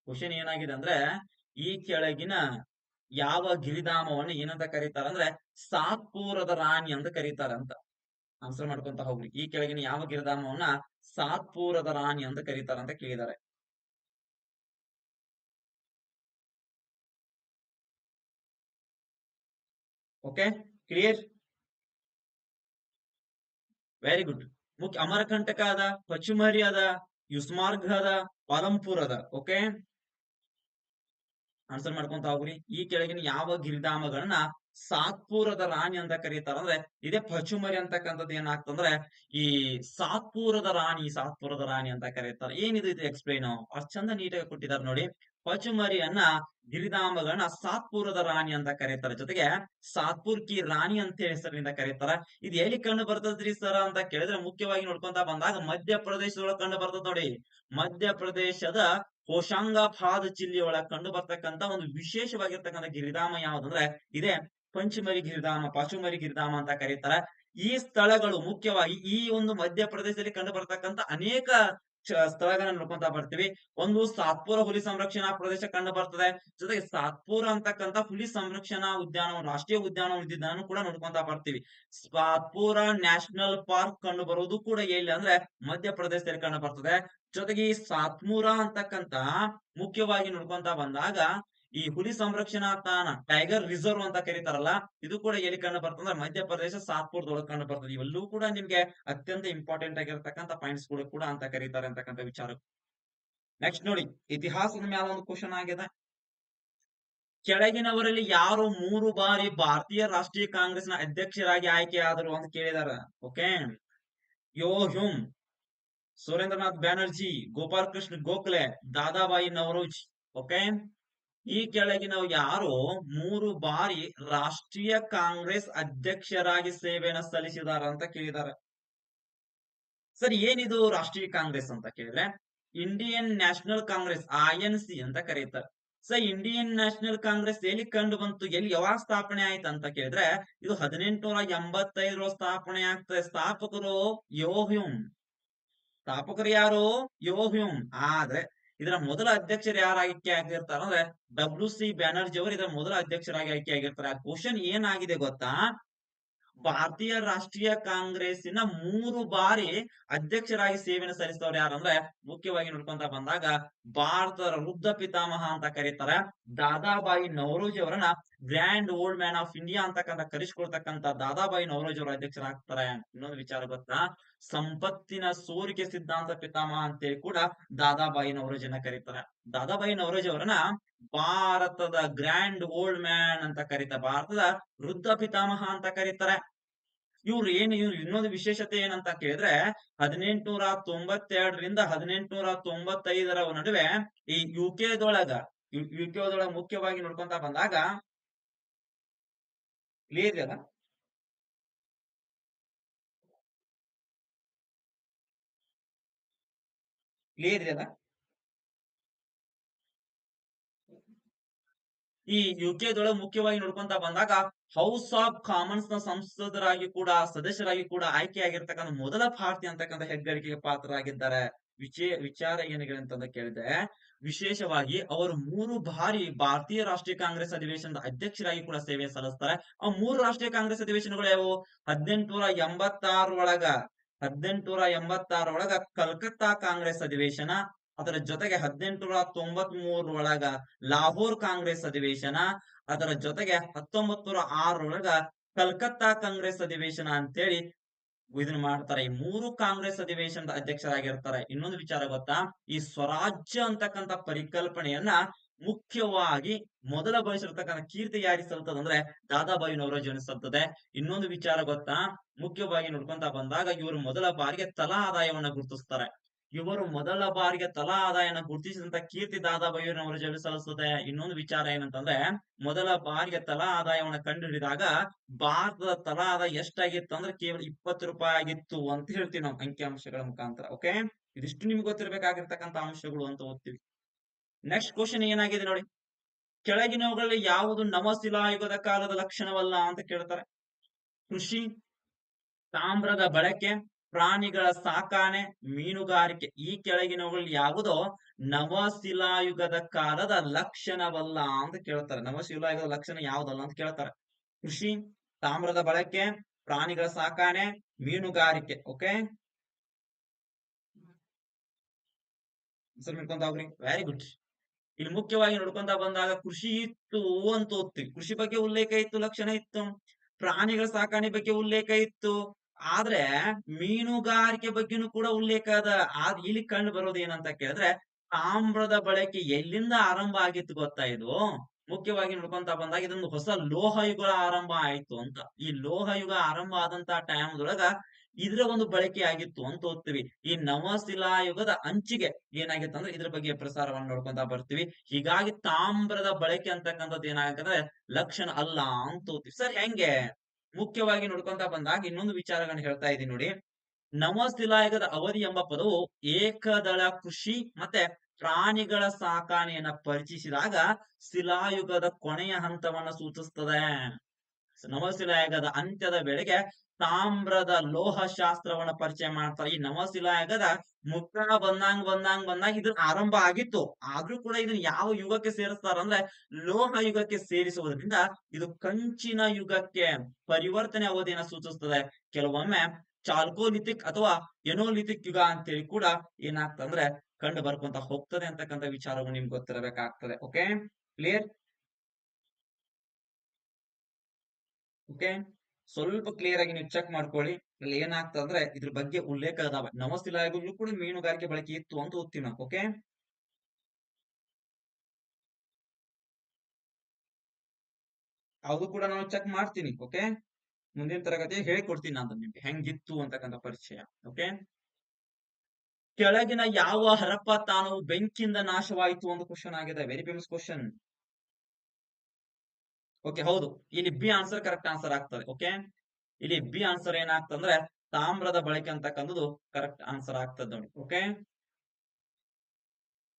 question ಏನಾಗಿದೆ ಅಂದ್ರೆ, ಈ ಕೆಳಗಿನ ಯಾವ ಗಿರಿಧಾಮವನ್ನ ಏನಂತ ಕರೀತಾರ ಅಂದ್ರೆ, ಸಾತ್ಪುರದ ರಾಣಿ ಅಂತ ಕರೀತಾರ ಅಂತ ಆನ್ಸರ್ ಮಾಡ್ಕೊಂತ ಹೋಗ್ರಿ. ಈ ಕೆಳಗಿನ ಯಾವ ಗಿರಿಧಾಮವನ್ನ ಸಾತ್ಪುರದ ರಾಣಿ ಅಂತ ಕರೀತಾರ ಅಂತ ಕೇಳಿದ್ದಾರೆ ಓಕೆ ಕ್ಲಿಯರ್ ವೆರಿ ಗುಡ್ ಮುಖ್ಯ ಅಮರಕಂಟಕ ಅದ ಪಚುಮರಿ ಅದ, ಯುಸ್ಮಾರ್ಗ್ ಅದ, ಪಾಲಂಪುರ್ ಅದ ಓಕೆ ಆನ್ಸರ್ ಮಾಡ್ಕೊಂತ ಹೋಗ್ರಿ. ಈ ಕೆಳಗಿನ ಯಾವ ಗಿರಿಧಾಮಗಳನ್ನ ಸಾತ್ಪುರದ ರಾಣಿ ಅಂತ ಕರೀತಾರ. ಅಂದ್ರೆ ಇದೇ ಪಚುಮರಿ ಅಂತಕ್ಕಂಥದ್ದು ಏನಾಗ್ತಂದ್ರೆ ಈ ಸಾತ್ಪುರದ ರಾಣಿ ಸಾತ್ಪುರದ ರಾಣಿ ಅಂತ ಕರೀತಾರೆ. ಏನಿದು ಇದು ಎಕ್ಸ್ಪ್ಲೈನ್ ಅಷ್ಟ್ ಚಂದ ನೀಟಾಗಿ ಕೊಟ್ಟಿದ್ದಾರೆ ನೋಡಿ. ಪಚುಮರಿಯನ್ನ ಗಿರಿಧಾಮಗಳನ್ನ ಸಾತ್ಪುರದ ರಾಣಿ ಅಂತ ಕರೀತಾರೆ. ಜೊತೆಗೆ ಸಾತ್ಪುರ್ ಕಿ ರಾಣಿ ಅಂತ ಹೆಸರಿನಿಂದ ಕರೀತಾರ. ಇದು ಎಲ್ಲಿ ಕಂಡು ಬರ್ತದ್ರಿ ಸರ್ ಅಂತ ಕೇಳಿದ್ರೆ ಮುಖ್ಯವಾಗಿ ನೋಡ್ಕೊಂತ ಬಂದಾಗ ಮಧ್ಯಪ್ರದೇಶದೊಳಗೆ ಕಂಡು ಬರ್ತದ ನೋಡಿ. ಮಧ್ಯಪ್ರದೇಶದ ಹೋಶಾಂಗಾಬಾದ್ ಜಿಲ್ಲೆಯೊಳಗೆ ಕಂಡು ಬರ್ತಕ್ಕಂತ ಒಂದು ವಿಶೇಷವಾಗಿರ್ತಕ್ಕಂಥ ಗಿರಿಧಾಮ ಯಾವ್ದಂದ್ರೆ ಇದೇ ಪಂಚಮರಿ ಗಿರಿಧಾಮ, ಪಚುಮರಿ ಗಿರಿಧಾಮ ಅಂತ ಕರೀತಾರ. ಈ ಸ್ಥಳಗಳು ಮುಖ್ಯವಾಗಿ ಈ ಒಂದು ಮಧ್ಯಪ್ರದೇಶದಲ್ಲಿ ಕಂಡು ಬರ್ತಕ್ಕಂತ ಅನೇಕ ಸ್ಥಳಗಳನ್ನ ನೋಡ್ಕೊಂತ ಬರ್ತೀವಿ. ಒಂದು ಸಾತ್ಪುರ ಹುಲಿ ಸಂರಕ್ಷಣಾ ಪ್ರದೇಶ ಕಂಡು ಬರ್ತದೆ. ಜೊತೆಗೆ ಸಾತ್ಪುರ ಅಂತಕ್ಕಂತ ಹುಲಿ ಸಂರಕ್ಷಣಾ ಉದ್ಯಾನ ರಾಷ್ಟ್ರೀಯ ಉದ್ಯಾನ ಉದ್ಯಾನ ಕೂಡ ನೋಡ್ಕೊಂತ ಬರ್ತೀವಿ. ಸಾತ್ಪುರ ನ್ಯಾಷನಲ್ ಪಾರ್ಕ್ ಕಂಡು ಬರುವುದು ಕೂಡ ಎಲ್ಲಿ ಅಂದ್ರೆ ಮಧ್ಯಪ್ರದೇಶದಲ್ಲಿ ಕಂಡು ಬರ್ತದೆ. ಜೊತೆಗೆ ಈ ಸಾತ್ಮೂರ ಅಂತಕ್ಕಂತ ಮುಖ್ಯವಾಗಿ ನೋಡ್ಕೊಂತ ಬಂದಾಗ ಈ ಹುಲಿ ಸಂರಕ್ಷಣಾ ತಾಣ, ಟೈಗರ್ ರಿಸರ್ವ್ ಅಂತ ಕರೀತಾರಲ್ಲ, ಇದು ಕೂಡ ಎಲ್ಲಿ ಕಂಡು ಬರ್ತದೆ ಮಧ್ಯಪ್ರದೇಶ, ಸಾತ್ಪುರದೊಳಗೆ ಕಂಡು ಬರ್ತದೆ. ಇವೆಲ್ಲವೂ ಕೂಡ ನಿಮ್ಗೆ ಅತ್ಯಂತ ಇಂಪಾರ್ಟೆಂಟ್ ಆಗಿರತಕ್ಕಂತ ಪಾಯಿಂಟ್ಸ್ಗಳು ಕೂಡ ಅಂತ ಕರೀತಾರೆ ಅಂತಕ್ಕಂಥ ವಿಚಾರ. ನೆಕ್ಸ್ಟ್ ನೋಡಿ, ಇತಿಹಾಸದ ಮ್ಯಾಲ ಒಂದು ಕ್ವಶನ್ ಆಗಿದೆ. ಕೆಳಗಿನವರಲ್ಲಿ ಯಾರು ಮೂರು ಬಾರಿ ಭಾರತೀಯ ರಾಷ್ಟ್ರೀಯ ಕಾಂಗ್ರೆಸ್ನ ಅಧ್ಯಕ್ಷರಾಗಿ ಆಯ್ಕೆಯಾದರು ಅಂತ ಕೇಳಿದಾರ. Okay O Hume Surendranath Banerjee Gopal Krishna Gokhale, Dadabhai Naoroji. Okay ಈ ಕೆಳಗಿನ ಯಾರು ಮೂರು ಬಾರಿ ರಾಷ್ಟ್ರೀಯ ಕಾಂಗ್ರೆಸ್ ಅಧ್ಯಕ್ಷರಾಗಿ ಸೇವೆಯನ್ನು ಸಲ್ಲಿಸಿದಾರ ಅಂತ ಕೇಳಿದ್ದಾರೆ. ಸರ್, ಏನಿದು ರಾಷ್ಟ್ರೀಯ ಕಾಂಗ್ರೆಸ್ ಅಂತ ಕೇಳಿದ್ರೆ, Indian National Congress I C ಅಂತ ಕರೀತಾರೆ. ಸರ್ ಇಂಡಿಯನ್ ನ್ಯಾಷನಲ್ ಕಾಂಗ್ರೆಸ್ ಎಲ್ಲಿ ಕಂಡು ಬಂತು, ಎಲ್ಲಿ ಯಾವಾಗ ಸ್ಥಾಪನೆ ಆಯ್ತು ಅಂತ ಕೇಳಿದ್ರೆ, ಇದು ಹದಿನೆಂಟುನೂರ ಎಂಬತ್ತೈದರ ಸ್ಥಾಪನೆ ಆಗ್ತದೆ ಸ್ಥಾಪಕರು ಯೋಹ್ಯೂಮ್. ಸ್ಥಾಪಕರು ಯಾರು? ಯೋಹ್ಯೂಮ್. ಆದ್ರೆ ಇದರ ಮೊದಲ ಅಧ್ಯಕ್ಷರು ಯಾರು ಆಯ್ಕೆ ಆಗಿರ್ತಾರ ಅಂದ್ರೆ ಡಬ್ಲ್ಯೂ ಸಿ ಬ್ಯಾನರ್ಜಿ ಅವರು ಇದರ ಮೊದಲ ಅಧ್ಯಕ್ಷರಾಗಿ ಆಯ್ಕೆ ಆಗಿರ್ತಾರೆ. ಆ ಕ್ವಶನ್ ಏನಾಗಿದೆ ಗೊತ್ತಾ? ಭಾರತೀಯ ರಾಷ್ಟ್ರೀಯ ಕಾಂಗ್ರೆಸ್ಸಿನ ಮೂರು ಬಾರಿ ಅಧ್ಯಕ್ಷರಾಗಿ ಸೇವೆಯನ್ನು ಸಲ್ಲಿಸಿದವರು ಯಾರಂದ್ರೆ ಮುಖ್ಯವಾಗಿ ನೋಡ್ಕೊಂತ ಬಂದಾಗ ಭಾರತದ ವೃದ್ಧ ಪಿತಾಮಹ ಅಂತ ಕರೀತಾರೆ. ದಾದಾಬಾಯಿ ನವರೋಜಿ ಅವರನ್ನ grand old man of India ಅಂತಕ್ಕಂಥ ಕರೆಸ್ಕೊಳ್ತಕ್ಕಂತ ದಾದಾಬಾಯಿ ನವರೋಜಿ ಅವರು ಅಧ್ಯಕ್ಷರಾಗ್ತಾರೆ. ಇನ್ನೊಂದು ವಿಚಾರ ಗೊತ್ತಾ? ಸಂಪತ್ತಿನ ಸೋರಿಕೆ ಸಿದ್ಧಾಂತ ಪಿತಾಮಹ ಅಂತೇಳಿ ಕೂಡ ದಾದಾಬಾಯಿ ನವರೋಜಿನ ಕರೀತಾರೆ. ದಾದಾಬಾಯಿ ನವರೋಜಿ ಅವರನ್ನ ಭಾರತದ ಗ್ರ್ಯಾಂಡ್ ಓಲ್ಡ್ ಮ್ಯಾನ್ ಅಂತ ಕರೀತಾರೆ ಭಾರತದ ವೃದ್ಧ ಪಿತಾಮಹ ಅಂತ ಕರೀತಾರೆ. ಇವ್ರು ಏನು ಇವ್ರು ಇನ್ನೊಂದು ವಿಶೇಷತೆ ಏನಂತ ಕೇಳಿದ್ರೆ ಹದಿನೆಂಟುನೂರ ತೊಂಬತ್ತೆರಡರಿಂದ ಹದಿನೆಂಟುನೂರ ತೊಂಬತ್ತೈದರ ನಡುವೆ ಈ ಯು ದೊಳಗ, ಯು ಕೆ ದೊಳಗ ಮುಖ್ಯವಾಗಿ ನೋಡ್ಕೊಂತ ಬಂದಾಗ, ಕ್ಲಿಯರ್ ಇದೆಯಲ್ಲ? ಕ್ಲಿಯರ್ ಇದೆಯಲ್ಲ? ಈ ಯು ದೊಳಗೆ ಮುಖ್ಯವಾಗಿ ನೋಡ್ಕೊಂತ ಬಂದಾಗ ಹೌಸ್ ಆಫ್ ಕಾಮನ್ಸ್ನ ಸಂಸದರಾಗಿ ಕೂಡ, ಸದಸ್ಯರಾಗಿ ಕೂಡ ಆಯ್ಕೆಯಾಗಿರ್ತಕ್ಕಂಥ ಮೊದಲ ಭಾರತೀಯ ಅಂತಕ್ಕಂಥ ಹೆಗ್ಗಳಿಕೆಗೆ ಪಾತ್ರರಾಗಿದ್ದಾರೆ. ವಿಚೇ, ವಿಚಾರ ಏನಿದೆ ಅಂತಂದ ಕೇಳಿದ್ರೆ, ವಿಶೇಷವಾಗಿ ಅವರು ಮೂರು ಬಾರಿ ಭಾರತೀಯ ರಾಷ್ಟ್ರೀಯ ಕಾಂಗ್ರೆಸ್ ಅಧಿವೇಶನದ ಅಧ್ಯಕ್ಷರಾಗಿ ಕೂಡ ಸೇವೆ ಸಲ್ಲಿಸ್ತಾರೆ. ಆ ಮೂರು ರಾಷ್ಟ್ರೀಯ ಕಾಂಗ್ರೆಸ್ ಅಧಿವೇಶನಗಳು ಯಾವುವು? ಹದಿನೆಂಟುನೂರ ಎಂಬತ್ತಾರೊಳಗ ಹದಿನೆಂಟುನೂರ ಎಂಬತ್ತಾರೊಳಗ ಕಲ್ಕತ್ತಾ ಕಾಂಗ್ರೆಸ್ ಅಧಿವೇಶನ ಅದರ ಜೊತೆಗೆ ಹದಿನೆಂಟುನೂರ ತೊಂಬತ್ ಮೂರರೊಳಗ ಲಾಹೋರ್ ಕಾಂಗ್ರೆಸ್ ಅಧಿವೇಶನ, ಅದರ ಜೊತೆಗೆ ಹತ್ತೊಂಬತ್ ನೂರ ಆರರೊಳಗ ಕಲ್ಕತ್ತಾ ಕಾಂಗ್ರೆಸ್ ಅಧಿವೇಶನ ಅಂತೇಳಿ ಇದನ್ನ ಮಾಡ್ತಾರೆ. ಈ ಮೂರು ಕಾಂಗ್ರೆಸ್ ಅಧಿವೇಶನದ ಅಧ್ಯಕ್ಷರಾಗಿರ್ತಾರೆ. ಇನ್ನೊಂದು ವಿಚಾರ ಗೊತ್ತಾ? ಈ ಸ್ವರಾಜ್ಯ ಅಂತಕ್ಕಂಥ ಪರಿಕಲ್ಪನೆಯನ್ನ ಮುಖ್ಯವಾಗಿ ಮೊದಲ ಬಳಸಿರ್ತಕ್ಕಂಥ ಕೀರ್ತಿ ಯಾರಿ ಯಾರಿಗೆ ನವರೋಜಿ ಸಲ್ತದೆ. ಇನ್ನೊಂದು ವಿಚಾರ ಗೊತ್ತಾ? ಮುಖ್ಯವಾಗಿ ನೋಡ್ಕೊಂತ ಬಂದಾಗ ಇವರು ಮೊದಲ ಬಾರಿಗೆ ತಲಾ ಆದಾಯವನ್ನ ಗುರುತಿಸ್ತಾರೆ. ಇವರು ಮೊದಲ ಬಾರಿಗೆ ತಲಾ ಆದಾಯನ ಗುರುತಿಸಿದಂತ ಕೀರ್ತಿ ದಾದಾಬಾಯಿಯವರ ಜೊತೆ ಸಲ್ಲಿಸುತ್ತದೆ. ಇನ್ನೊಂದು ವಿಚಾರ ಏನಂತಂದ್ರೆ, ಮೊದಲ ಬಾರಿಗೆ ತಲಾ ಆದಾಯವನ್ನ ಕಂಡುಹಿಡಿದಾಗ ಭಾರತದ ತಲಾ ಆದಾಯ ಎಷ್ಟಾಗಿತ್ತು ಅಂದ್ರೆ ಕೇವಲ ಇಪ್ಪತ್ತು ರೂಪಾಯಿ ಆಗಿತ್ತು ಅಂತ ಹೇಳ್ತೀವಿ ನಾವು ಅಂಕಿಅಂಶಗಳ ಮುಖಾಂತರ ಓಕೆ ಇದಿಷ್ಟು ನಿಮ್ಗೆ ಗೊತ್ತಿರಬೇಕಾಗಿರ್ತಕ್ಕಂತ ಅಂಶಗಳು ಅಂತ ಓದ್ತೀವಿ. ನೆಕ್ಸ್ಟ್ ಕ್ವಶನ್ ಏನಾಗಿದೆ ನೋಡಿ. ಕೆಳಗಿನವುಗಳಲ್ಲಿ ಯಾವುದು ನವಶಿಲಾಯುಗದ ಕಾಲದ ಲಕ್ಷಣವಲ್ಲ ಅಂತ ಕೇಳ್ತಾರೆ. ಕೃಷಿ ತಾಮ್ರದ ಬಳಕೆ ಪ್ರಾಣಿಗಳ ಸಾಕಾಣೆ, ಮೀನುಗಾರಿಕೆ ಈ ಕೆಳಗಿನವುಗಳು ಯಾವುದೋ ನವಶಿಲಾಯುಗದ ಕಾಲದ ಲಕ್ಷಣವಲ್ಲ ಅಂತ ಕೇಳ್ತಾರೆ. ನವಶಿಲಾಯುಗದ ಲಕ್ಷಣ ಯಾವುದಲ್ಲ ಅಂತ ಕೇಳ್ತಾರೆ. ಕೃಷಿ, ತಾಮ್ರದ ಬಳಕೆ, ಪ್ರಾಣಿಗಳ ಸಾಕಾಣೆ, ಮೀನುಗಾರಿಕೆ ಓಕೆ ನೋಡ್ಕೊಂತ ಹೋಗ್ರಿ. ವೆರಿ ಗುಡ್ ಇಲ್ಲಿ ಮುಖ್ಯವಾಗಿ ನೋಡ್ಕೊಂತ ಬಂದಾಗ ಕೃಷಿ ಇತ್ತು ಅಂತ ಓದ್ತೀವಿ ಕೃಷಿ ಬಗ್ಗೆ ಉಲ್ಲೇಖ ಇತ್ತು, ಲಕ್ಷಣ ಇತ್ತು. ಪ್ರಾಣಿಗಳ ಸಾಕಾಣೆ ಬಗ್ಗೆ ಉಲ್ಲೇಖ ಇತ್ತು. ಆದ್ರೆ ಮೀನುಗಾರಿಕೆ ಬಗ್ಗೆನೂ ಕೂಡ ಉಲ್ಲೇಖ ಅದ. ಆದ್ ಇಲ್ಲಿ ಕಂಡು ಬರೋದು ಏನಂತ ಕೇಳಿದ್ರೆ, ತಾಮ್ರದ ಬಳಕೆ ಎಲ್ಲಿಂದ ಆರಂಭ ಆಗಿತ್ತು ಗೊತ್ತಾ ಇದು? ಮುಖ್ಯವಾಗಿ ನೋಡ್ಕೊಂತ ಬಂದಾಗ ಇದೊಂದು ಹೊಸ ಲೋಹಯುಗ ಆರಂಭ ಆಯ್ತು ಅಂತ. ಈ ಲೋಹಯುಗ ಆರಂಭ ಆದಂತ ಟೈಮ್ದೊಳಗ ಇದ್ರ ಒಂದು ಬಳಕೆ ಆಗಿತ್ತು ಅಂತ ಓದ್ತೀವಿ. ಈ ನವಶಿಲಾಯುಗದ ಅಂಚಿಗೆ ಏನಾಗಿತ್ತು ಅಂದ್ರೆ ಇದ್ರ ಬಗ್ಗೆ ಪ್ರಸಾರವನ್ನು ನೋಡ್ಕೊಂತ ಬರ್ತೀವಿ. ಹೀಗಾಗಿ ತಾಮ್ರದ ಬಳಕೆ ಅಂತಕ್ಕಂಥದ್ದು ಏನಾಗಂದ್ರೆ ಲಕ್ಷಣ ಅಲ್ಲ ಅಂತ ಓದ್ತೀವಿ. ಸರ್, ಹೆಂಗೆ? ಮುಖ್ಯವಾಗಿ ನೋಡ್ಕೊಂತ ಬಂದಾಗ ಇನ್ನೊಂದು ವಿಚಾರಗಳನ್ನ ಹೇಳ್ತಾ ಇದೀನಿ ನೋಡಿ. ನವಶಿಲಾಯುಗದ ಅವಧಿ ಎಂಬ ಪದವು ಏಕದಳ ಕೃಷಿ ಮತ್ತೆ ಪ್ರಾಣಿಗಳ ಸಾಕಾಣೆಯನ್ನ ಪರಿಚಯಿಸಿದಾಗ ಶಿಲಾಯುಗದ ಕೊನೆಯ ಹಂತವನ್ನ ಸೂಚಿಸ್ತದೆ. ನವಶಿಲಾಯುಗದ ಅಂತ್ಯದ ವೇಳೆಗೆ ತಾಮ್ರದ ಲೋಹ ಶಾಸ್ತ್ರವನ್ನ ಪರಿಚಯ ಮಾಡ್ತಾರೆ. ಈ ನವಶಿಲಾಯುಗದ ಮುಖ ಬಂದಂಗ್ ಬಂದಂಗ್ ಬಂದಾಗ ಇದನ್ನ ಆರಂಭ ಆಗಿತ್ತು. ಆದ್ರೂ ಕೂಡ ಇದನ್ನ ಯಾವ ಯುಗಕ್ಕೆ ಸೇರಿಸ್ತಾರ ಅಂದ್ರೆ ಲೋಹ ಯುಗಕ್ಕೆ ಸೇರಿಸುವುದರಿಂದ ಇದು ಕಂಚಿನ ಯುಗಕ್ಕೆ ಪರಿವರ್ತನೆ ಅವಧಿಯನ್ನ ಸೂಚಿಸ್ತದೆ. ಕೆಲವೊಮ್ಮೆ ಚಾಲ್ಕೋಲಿಥಿಕ್ ಅಥವಾ ಎನೋಲಿಥಿಕ್ ಯುಗ ಅಂತೇಳಿ ಕೂಡ ಏನಾಗ್ತಂದ್ರೆ ಕಂಡು ಬರ್ಕೊಂತ ಹೋಗ್ತದೆ ಅಂತಕ್ಕಂಥ ವಿಚಾರವು ನಿಮ್ಗೆ ಗೊತ್ತಿರಬೇಕಾಗ್ತದೆ. ಓಕೆ ಕ್ಲಿಯರ್ ಓಕೆ ಸ್ವಲ್ಪ ಕ್ಲಿಯರ್ ಆಗಿ ನೀವು ಚೆಕ್ ಮಾಡ್ಕೊಳ್ಳಿ. ಇಲ್ಲಿ ಏನಾಗ್ತದೆ ಅಂದ್ರೆ ಇದ್ರ ಬಗ್ಗೆ ಉಲ್ಲೇಖ ಅದಾವ. ನವಸಿಲಾಯಗಳು ಕೂಡ ಮೀನುಗಾರಿಕೆ ಬಳಕೆ ಇತ್ತು ಅಂತ ಓದ್ತೀವಿ ಓಕೆ ಅದು ಕೂಡ ನಾನು ಚೆಕ್ ಮಾಡ್ತೀನಿ ಓಕೆ ಮುಂದಿನ ತರಗತಿ ಹೇಳ್ಕೊಡ್ತೀನಿ ನಾನು ನಿಮ್ಗೆ. ಹೆಂಗಿತ್ತು ಅಂತಕ್ಕಂಥ ಪರಿಚಯ ಓಕೆ ಕೆಳಗಿನ ಯಾವ ಹರಪ್ಪ ತಾಣವು ಬೆಂಕಿಯಿಂದ ನಾಶವಾಯಿತು ಒಂದು ಕ್ವಶನ್ ಆಗಿದೆ. ವೆರಿ ಫೇಮಸ್ ಕ್ವಶನ್ ಓಕೆ ಹೌದು. ಇಲ್ಲಿ ಬಿ ಆನ್ಸರ್ ಕರೆಕ್ಟ್ ಆನ್ಸರ್ ಆಗ್ತದೆ ಓಕೆ ಇಲ್ಲಿ ಬಿ ಆನ್ಸರ್ ಏನಾಗ್ತಂದ್ರೆ ತಾಮ್ರದ ಬಳಕೆ ಅಂತಕ್ಕಂಥದ್ದು ಕರೆಕ್ಟ್ ಆನ್ಸರ್ ಆಗ್ತದೆ ನೋಡಿ ಓಕೆ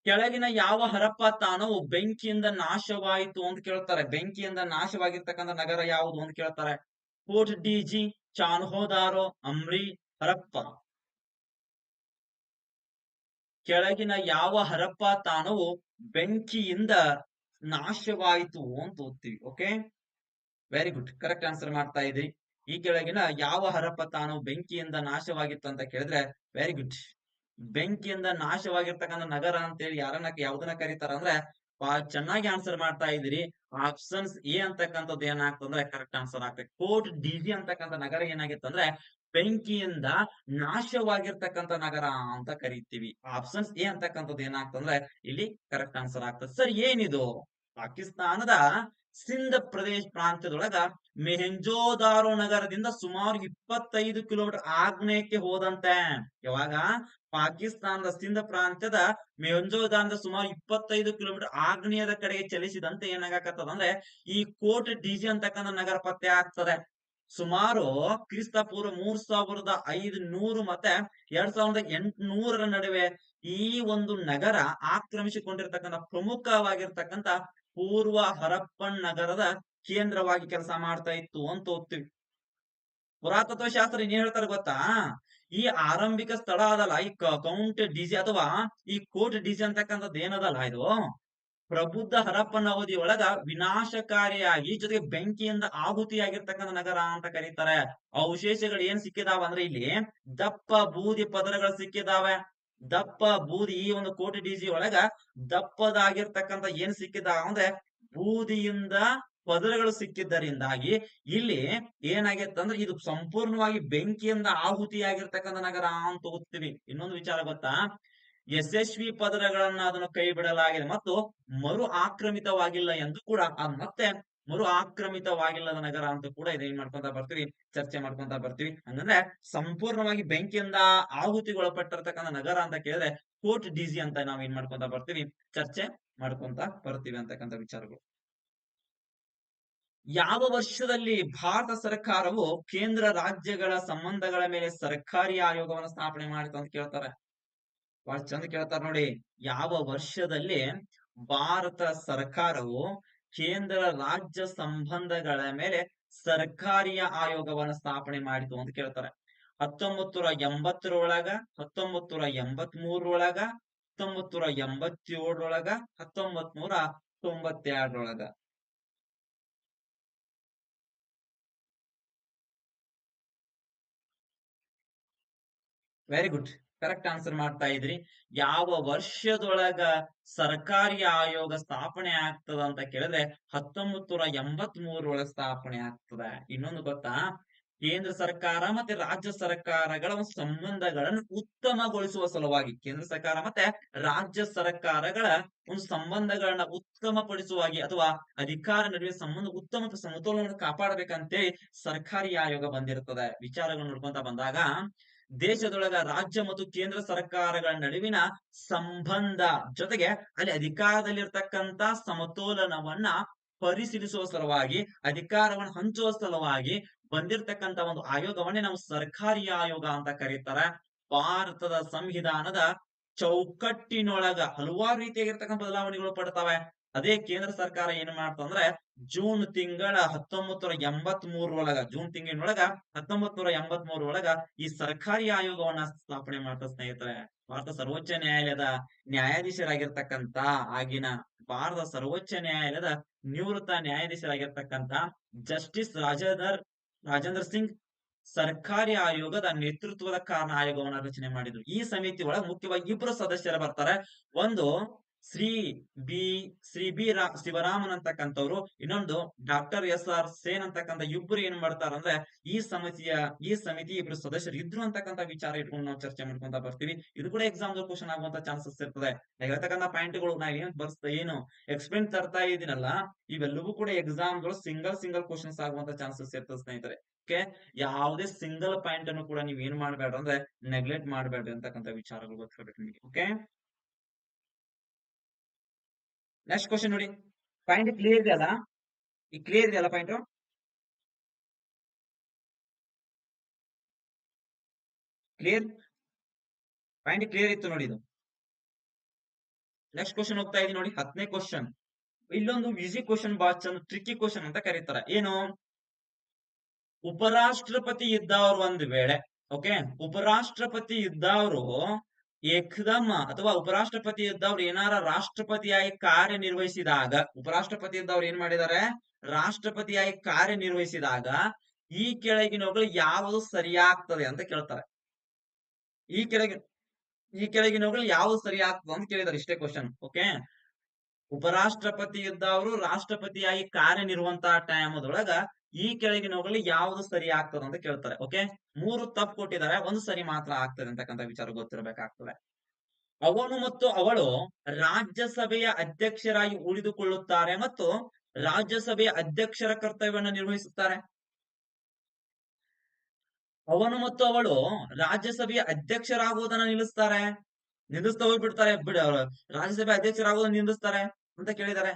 ಕೆಳಗಿನ ಯಾವ ಹರಪ್ಪ ತಾಣವು ಬೆಂಕಿಯಿಂದ ನಾಶವಾಯಿತು ಅಂತ ಕೇಳ್ತಾರೆ. ಬೆಂಕಿಯಿಂದ ನಾಶವಾಗಿರ್ತಕ್ಕಂಥ ನಗರ ಯಾವುದು ಅಂತ ಕೇಳ್ತಾರೆ. ಫೋರ್ಟ್ ಡಿ ಜಿ ಚಾನ್ಹೋದಾರೋ ಅಮ್ರಿ ಹರಪ್ಪ. ಕೆಳಗಿನ ಯಾವ ಹರಪ್ಪ ತಾಣವು ಬೆಂಕಿಯಿಂದ ನಾಶವಾಯಿತು ಅಂತ ಓದ್ತೀವಿ, okay? Very good correct answer ಮಾಡ್ತಾ ಇದ್ರಿ. ಈ ಕೆಳಗಿನ ಯಾವ ಹರಪ್ಪ ತಾನು ಬೆಂಕಿಯಿಂದ ನಾಶವಾಗಿತ್ತು ಅಂತ ಕೇಳಿದ್ರೆ ವೆರಿ ಗುಡ್ ಬೆಂಕಿಯಿಂದ ನಾಶವಾಗಿರ್ತಕ್ಕಂಥ ನಗರ ಅಂತೇಳಿ ಯಾರನ್ನ ಯಾವ್ದನ್ನ ಕರೀತಾರ ಅಂದ್ರೆ ಚೆನ್ನಾಗಿ ಆನ್ಸರ್ ಮಾಡ್ತಾ ಇದ್ದೀರಿ ಆಪ್ಷನ್ಸ್ ಎ ಅಂತಕ್ಕಂಥದ್ದು ಏನಾಗ್ತಂದ್ರೆ ಕರೆಕ್ಟ್ ಆನ್ಸರ್ ಆಗ್ತದೆ. ಕೋಟ್ ಡಿಜಿ ಅಂತಕ್ಕಂಥ ನಗರ ಏನಾಗಿತ್ತಂದ್ರೆ ಬೆಂಕಿಯಿಂದ ನಾಶವಾಗಿರ್ತಕ್ಕಂಥ ನಗರ ಅಂತ ಕರಿತೀವಿ. ಆಪ್ಷನ್ಸ್ ಎ ಅಂತಕ್ಕಂಥದ್ದು ಏನಾಗ್ತಂದ್ರೆ, ಇಲ್ಲಿ ಕರೆಕ್ಟ್ ಆನ್ಸರ್ ಆಗ್ತದೆ. ಸರ್, ಏನಿದು? ಪಾಕಿಸ್ತಾನದ ಸಿಂಧ ಪ್ರದೇಶ ಪ್ರಾಂತ್ಯದೊಳಗ ಮೆಹೆಂಜೋದಾರೋ ನಗರದಿಂದ ಸುಮಾರು ಇಪ್ಪತ್ತೈದು ಕಿಲೋಮೀಟರ್ ಆಗ್ನೇಯಕ್ಕೆ ಹೋದಂತೆ. ಯಾವಾಗ? ಪಾಕಿಸ್ತಾನದ ಸಿಂಧ ಪ್ರಾಂತ್ಯದ ಮೆಹೆಂಜೋದಾರದ ಸುಮಾರು ಇಪ್ಪತ್ತೈದು ಕಿಲೋಮೀಟರ್ ಆಗ್ನೇಯದ ಕಡೆಗೆ ಚಲಿಸಿದಂತೆ ಏನಾಗತ್ತದ ಅಂದ್ರೆ ಈ ಕೋಟ್ ಡಿಜಿ ಅಂತಕ್ಕಂಥ ನಗರ ಪತ್ತೆ ಆಗ್ತದೆ. ಸುಮಾರು ಕ್ರಿಸ್ತ ಪೂರ್ವ ಮೂರ್ ಸಾವಿರದ ಐದು ನೂರು ಮತ್ತೆ ಎರಡ್ ಸಾವಿರದ ಎಂಟುನೂರರ ನಡುವೆ ಈ ಒಂದು ನಗರ ಆಕ್ರಮಿಸಿಕೊಂಡಿರ್ತಕ್ಕಂಥ ಪ್ರಮುಖವಾಗಿರ್ತಕ್ಕಂತ ಪೂರ್ವ ಹರಪ್ಪನ್ ನಗರದ ಕೇಂದ್ರವಾಗಿ ಕೆಲಸ ಮಾಡ್ತಾ ಇತ್ತು ಅಂತ ಓದ್ತೀವಿ. ಪುರಾತತ್ವ ಶಾಸ್ತ್ರ ಏನ್ ಹೇಳ್ತಾರೆ ಗೊತ್ತಾ? ಈ ಆರಂಭಿಕ ಸ್ಥಳ ಅದಲ್ಲ, ಈ ಕೌಂಟ್ ಡಿಜಿ ಅಥವಾ ಈ ಕೋಟ್ ಡಿಜಿ ಅಂತಕ್ಕಂಥದ್ದು ಏನದಲ್ಲ ಇದು? ಪ್ರಬುದ್ಧ ಹರಪ್ಪನ ಅವಧಿ ಒಳಗ ವಿನಾಶಕಾರಿಯಾಗಿ ಜೊತೆಗೆ ಬೆಂಕಿಯಿಂದ ಆಹುತಿಯಾಗಿರ್ತಕ್ಕಂಥ ನಗರ ಅಂತ ಕರೀತಾರೆ. ಅವಶೇಷಗಳು ಏನ್ ಸಿಕ್ಕಿದಾವ ಅಂದ್ರೆ ಇಲ್ಲಿ ದಪ್ಪ ಬೂದಿ ಪದರಗಳು ಸಿಕ್ಕಿದಾವೆ. ದಪ್ಪ ಬೂದಿ ಈ ಒಂದು ಕೋಟಿ ಡಿಜಿ ಒಳಗ ದಪ್ಪದಾಗಿರ್ತಕ್ಕಂಥ ಏನ್ ಸಿಕ್ಕಿದಾವ ಅಂದ್ರೆ ಬೂದಿಯಿಂದ ಪದರಗಳು ಸಿಕ್ಕಿದ್ದರಿಂದಾಗಿ ಇಲ್ಲಿ ಏನಾಗಿತ್ತು ಅಂದ್ರೆ ಇದು ಸಂಪೂರ್ಣವಾಗಿ ಬೆಂಕಿಯಿಂದ ಆಹುತಿಯಾಗಿರ್ತಕ್ಕಂಥ ನಗರ ಅಂತ ಓದ್ತೀವಿ. ಇನ್ನೊಂದು ವಿಚಾರ ಗೊತ್ತಾ? ಯಶಸ್ವಿ ಪದರಗಳನ್ನ ಅದನ್ನು ಕೈ ಬಿಡಲಾಗಿದೆ ಮತ್ತು ಮರು ಆಕ್ರಮಿತವಾಗಿಲ್ಲ ಎಂದು ಕೂಡ ಅದ್ ಮತ್ತೆ ಮರು ಆಕ್ರಮಿತವಾಗಿಲ್ಲದ ನಗರ ಅಂತ ಕೂಡ ಇದೇನ್ ಮಾಡ್ಕೊಂತ ಬರ್ತೀವಿ, ಚರ್ಚೆ ಮಾಡ್ಕೊಂತ ಬರ್ತೀವಿ. ಹಂಗಂದ್ರೆ ಸಂಪೂರ್ಣವಾಗಿ ಬೆಂಕಿಯಿಂದ ಆಹುತಿಗೊಳಪಟ್ಟಿರ್ತಕ್ಕಂಥ ನಗರ ಅಂತ ಕೇಳಿದ್ರೆ ಕೋರ್ಟ್ ಡಿಸಿ ಅಂತ ನಾವ್ ಏನ್ ಮಾಡ್ಕೊಂತ ಬರ್ತೀವಿ, ಚರ್ಚೆ ಮಾಡ್ಕೊಂತ ಬರ್ತೀವಿ ಅಂತಕ್ಕಂಥ ವಿಚಾರಗಳು. ಯಾವ ವರ್ಷದಲ್ಲಿ ಭಾರತ ಸರ್ಕಾರವು ಕೇಂದ್ರ ರಾಜ್ಯಗಳ ಸಂಬಂಧಗಳ ಮೇಲೆ ಸರ್ಕಾರಿ ಆಯೋಗವನ್ನು ಸ್ಥಾಪನೆ ಮಾಡಿತು ಅಂತ ಕೇಳ್ತಾರೆ. ಬಹಳ ಚಂದ ಕೇಳ್ತಾರ ನೋಡಿ. ಯಾವ ವರ್ಷದಲ್ಲಿ ಭಾರತ ಸರ್ಕಾರವು ಕೇಂದ್ರ ರಾಜ್ಯ ಸಂಬಂಧಗಳ ಮೇಲೆ ಸರ್ಕಾರಿಯ ಆಯೋಗವನ್ನು ಸ್ಥಾಪನೆ ಮಾಡಿತು ಅಂತ ಕೇಳ್ತಾರೆ. ಹತ್ತೊಂಬತ್ತು ನೂರ ಎಂಬತ್ತರೊಳಗ ಹತ್ತೊಂಬತ್ತು ನೂರ ಎಂಬತ್ ಮೂರರೊಳಗ ಹತ್ತೊಂಬತ್ತು ನೂರ ಎಂಬತ್ತೇಳರೊಳಗ ಹತ್ತೊಂಬತ್ ನೂರ ತೊಂಬತ್ತೆರಡರೊಳಗ. ವೆರಿ ಗುಡ್ ಕರೆಕ್ಟ್ ಆನ್ಸರ್ ಮಾಡ್ತಾ ಇದ್ರಿ. ಯಾವ ವರ್ಷದೊಳಗ ಸರ್ಕಾರಿ ಆಯೋಗ ಸ್ಥಾಪನೆ ಆಗ್ತದ ಅಂತ ಕೇಳಿದ್ರೆ ಹತ್ತೊಂಬತ್ತು ನೂರ ಎಂಬತ್ ಮೂರೊಳಗ ಸ್ಥಾಪನೆ ಆಗ್ತದ. ಇನ್ನೊಂದು ಗೊತ್ತಾ? ಕೇಂದ್ರ ಸರ್ಕಾರ ಮತ್ತೆ ರಾಜ್ಯ ಸರ್ಕಾರಗಳ ಸಂಬಂಧಗಳನ್ನು ಉತ್ತಮಗೊಳಿಸುವ ಸಲುವಾಗಿ ಕೇಂದ್ರ ಸರ್ಕಾರ ಮತ್ತೆ ರಾಜ್ಯ ಸರ್ಕಾರಗಳ ಒಂದು ಸಂಬಂಧಗಳನ್ನ ಉತ್ತಮಪಡಿಸುವಾಗಿ ಅಥವಾ ಅಧಿಕಾರ ನಡುವೆ ಸಂಬಂಧ, ಉತ್ತಮ ಸಮತೋಲನ ಕಾಪಾಡಬೇಕಂತೇಳಿ ಸರ್ಕಾರಿ ಆಯೋಗ ಬಂದಿರ್ತದೆ. ವಿಚಾರಗಳು ನೋಡ್ಕೊಂತ ಬಂದಾಗ ದೇಶದೊಳಗ ರಾಜ್ಯ ಮತ್ತು ಕೇಂದ್ರ ಸರ್ಕಾರಗಳ ನಡುವಿನ ಸಂಬಂಧ ಜೊತೆಗೆ ಅಲ್ಲಿ ಅಧಿಕಾರದಲ್ಲಿರ್ತಕ್ಕಂತ ಸಮತೋಲನವನ್ನ ಪರಿಶೀಲಿಸುವ ಸಲುವಾಗಿ, ಅಧಿಕಾರವನ್ನು ಹಂಚುವ ಸಲುವಾಗಿ ಬಂದಿರತಕ್ಕಂತ ಒಂದು ಆಯೋಗವನ್ನೇ ನಾವು ಸರ್ಕಾರಿ ಆಯೋಗ ಅಂತ ಕರೀತಾರೆ. ಭಾರತದ ಸಂವಿಧಾನದ ಚೌಕಟ್ಟಿನೊಳಗ ಹಲವಾರು ರೀತಿಯಾಗಿರ್ತಕ್ಕಂಥ ಬದಲಾವಣೆಗಳು ಪಡ್ತವೆ. ಅದೇ ಕೇಂದ್ರ ಸರ್ಕಾರ ಏನ್ ಮಾಡ್ತಂದ್ರೆ ಜೂನ್ ತಿಂಗಳ ಹತ್ತೊಂಬತ್ತು ನೂರ ಎಂಬತ್ ಮೂರೊಳಗ ಜೂನ್ ತಿಂಗಳೊಳಗ ಹತ್ತೊಂಬತ್ ನೂರ ಎಂಬತ್ ಮೂರೊಳಗ ಈ ಸರ್ಕಾರಿ ಆಯೋಗವನ್ನ ಸ್ಥಾಪನೆ ಮಾಡ್ತಾ ಸ್ನೇಹಿತರೆ. ಭಾರತ ಸರ್ವೋಚ್ಚ ನ್ಯಾಯಾಲಯದ ನ್ಯಾಯಾಧೀಶರಾಗಿರ್ತಕ್ಕಂತ ಆಗಿನ ಭಾರತ ಸರ್ವೋಚ್ಚ ನ್ಯಾಯಾಲಯದ ನಿವೃತ್ತ ನ್ಯಾಯಾಧೀಶರಾಗಿರ್ತಕ್ಕಂತ ಜಸ್ಟಿಸ್ ರಾಜೇಂದರ್ ರಾಜೇಂದ್ರ ಸಿಂಗ್ ಸರ್ಕಾರಿ ಆಯೋಗದ ನೇತೃತ್ವದ ಕಾರಣ ಆಯೋಗವನ್ನ ರಚನೆ ಮಾಡಿದ್ರು. ಈ ಸಮಿತಿ ಒಳಗೆ ಮುಖ್ಯವಾಗಿ ಇಬ್ರು ಸದಸ್ಯರು ಬರ್ತಾರೆ. ಒಂದು ಶ್ರೀ ಬಿ ಶ್ರೀ ಬಿ ರಾ, ಶಿವರಾಮನ್ ಅಂತಕ್ಕಂಥವ್ರು. ಇನ್ನೊಂದು ಡಾಕ್ಟರ್ ಎಸ್ ಆರ್ ಸೇನ್ ಅಂತಕ್ಕಂಥ ಇಬ್ರು ಏನ್ ಮಾಡ್ತಾರ ಅಂದ್ರೆ, ಈ ಸಮಿತಿಯ, ಈ ಸಮಿತಿ ಇಬ್ರು ಸದಸ್ಯರು ಇದ್ರು ಅಂತಕ್ಕಂಥ ವಿಚಾರ ಇಟ್ಕೊಂಡು ನಾವು ಚರ್ಚೆ ಮಾಡ್ಕೊಂತ ಬರ್ತೀವಿ. ಇದು ಕೂಡ ಎಕ್ಸಾಮ್ ಕ್ವಶನ್ ಆಗುವಂತ ಚಾನ್ಸಸ್ ಇರ್ತದೆ. ಹೇಳ್ತಕ್ಕಂಥ ಪಾಯಿಂಟ್ಗಳು ನಾವ್ ಏನ್ ಬರ್ಸ್ತಾ ಏನು ಎಕ್ಸ್ಪ್ಲೇನ್ ತರ್ತಾ ಇದೀನಲ್ಲ, ಇವೆಲ್ಲವೂ ಕೂಡ ಎಕ್ಸಾಮ್ಗಳು ಸಿಂಗಲ್ ಸಿಂಗಲ್ ಕ್ವಶನ್ಸ್ ಆಗುವಂತ ಚಾನ್ಸಸ್ ಇರ್ತದೆ ಸ್ನೇಹಿತರೆ. ಓಕೆ? ಯಾವುದೇ ಸಿಂಗಲ್ ಪಾಯಿಂಟ್ ಅನ್ನು ಕೂಡ ನೀವ್ ಏನ್ ಮಾಡ್ಬೇಡ್ರಿ ಅಂದ್ರೆ ನೆಗ್ಲೆಕ್ಟ್ ಮಾಡ್ಬೇಡ್ರಿ ಅಂತಕ್ಕಂಥ ವಿಚಾರಗಳು ಗೊತ್ತಿರ್ಬೇಕು ನಿಮಗೆ. ಓಕೆ? ನೆಕ್ಸ್ಟ್ ಕ್ವಶನ್ ನೋಡಿ. ಪಾಯಿಂಟ್ ಕ್ಲಿಯರ್ ಇದೆಯಲ್ಲ ಈ ಕ್ಲಿಯರ್ ಇದೆಯಲ್ಲ ಪಾಯಿಂಟ್ ಕ್ಲಿಯರ್ ಪಾಯಿಂಟ್ ಕ್ಲಿಯರ್ ಇತ್ತು ನೋಡಿ ಇದು. ನೆಕ್ಸ್ಟ್ ಕ್ವಶನ್ ಹೋಗ್ತಾ ಇದೀನಿ ನೋಡಿ. ಹತ್ತನೇ ಕ್ವಶನ್ ಇಲ್ಲೊಂದು ಈಸಿ ಕ್ವಶನ್ ಬಹಳ ಚಂದ ಟ್ರಿಕ್ಕಿ ಕ್ವಶನ್ ಅಂತ ಕರೀತಾರೆ. ಏನು? ಉಪರಾಷ್ಟ್ರಪತಿ ಇದ್ದವ್ರು ಒಂದ್ ವೇಳೆ ಓಕೆ ಉಪರಾಷ್ಟ್ರಪತಿ ಇದ್ದವ್ರು ಏಕದಮ್ ಅಥವಾ ಉಪರಾಷ್ಟ್ರಪತಿ ಇದ್ದವ್ರು ಏನಾರ ರಾಷ್ಟ್ರಪತಿಯಾಗಿ ಕಾರ್ಯನಿರ್ವಹಿಸಿದಾಗ ಉಪರಾಷ್ಟ್ರಪತಿ ಇದ್ದವ್ರು ಏನ್ ಮಾಡಿದ್ದಾರೆ ರಾಷ್ಟ್ರಪತಿಯಾಗಿ ಕಾರ್ಯನಿರ್ವಹಿಸಿದಾಗ ಈ ಕೆಳಗಿನವುಗಳು ಯಾವುದು ಸರಿಯಾಗ್ತದೆ ಅಂತ ಕೇಳ್ತಾರೆ. ಈ ಕೆಳಗಿನ ಈ ಕೆಳಗಿನವುಗಳು ಯಾವ್ದು ಸರಿಯಾಗ್ತದೆ ಅಂತ ಕೇಳಿದಾರೆ ಇಷ್ಟೇ ಕ್ವಶನ್ ಓಕೆ ಉಪರಾಷ್ಟ್ರಪತಿ ಇದ್ದವರು ರಾಷ್ಟ್ರಪತಿಯಾಗಿ ಕಾರ್ಯನಿರ್ವಂತ ಟೈಮದೊಳಗ ಈ ಕೆಳಗಿನವುಗಳಲ್ಲಿ ಯಾವ್ದು ಸರಿ ಆಗ್ತದೆ ಅಂತ ಕೇಳ್ತಾರೆ ಓಕೆ ಮೂರು ತಪ್ಪು ಕೊಟ್ಟಿದ್ದಾರೆ ಒಂದು ಸರಿ ಮಾತ್ರ ಆಗ್ತದೆ ಅಂತಕ್ಕಂಥ ವಿಚಾರ ಗೊತ್ತಿರಬೇಕಾಗ್ತದೆ. ಅವನು ಮತ್ತು ಅವಳು ರಾಜ್ಯಸಭೆಯ ಅಧ್ಯಕ್ಷರಾಗಿ ಉಳಿದುಕೊಳ್ಳುತ್ತಾರೆ ಮತ್ತು ರಾಜ್ಯಸಭೆಯ ಅಧ್ಯಕ್ಷರ ಕರ್ತವ್ಯವನ್ನು ನಿರ್ವಹಿಸುತ್ತಾರೆ. ಅವನು ಮತ್ತು ಅವಳು ರಾಜ್ಯಸಭೆಯ ಅಧ್ಯಕ್ಷರಾಗುವುದನ್ನ ನಿಲ್ಲಿಸ್ತಾರೆ. ನಿಲ್ಲಿಸ್ತಾ ಹೋಗ್ಬಿಡ್ತಾರೆ, ಬಿಡ ರಾಜ್ಯಸಭೆ ಅಧ್ಯಕ್ಷರಾಗುವುದನ್ನು ನಿಲ್ಲಿಸ್ತಾರೆ ಅಂತ ಕೇಳಿದ್ದಾರೆ.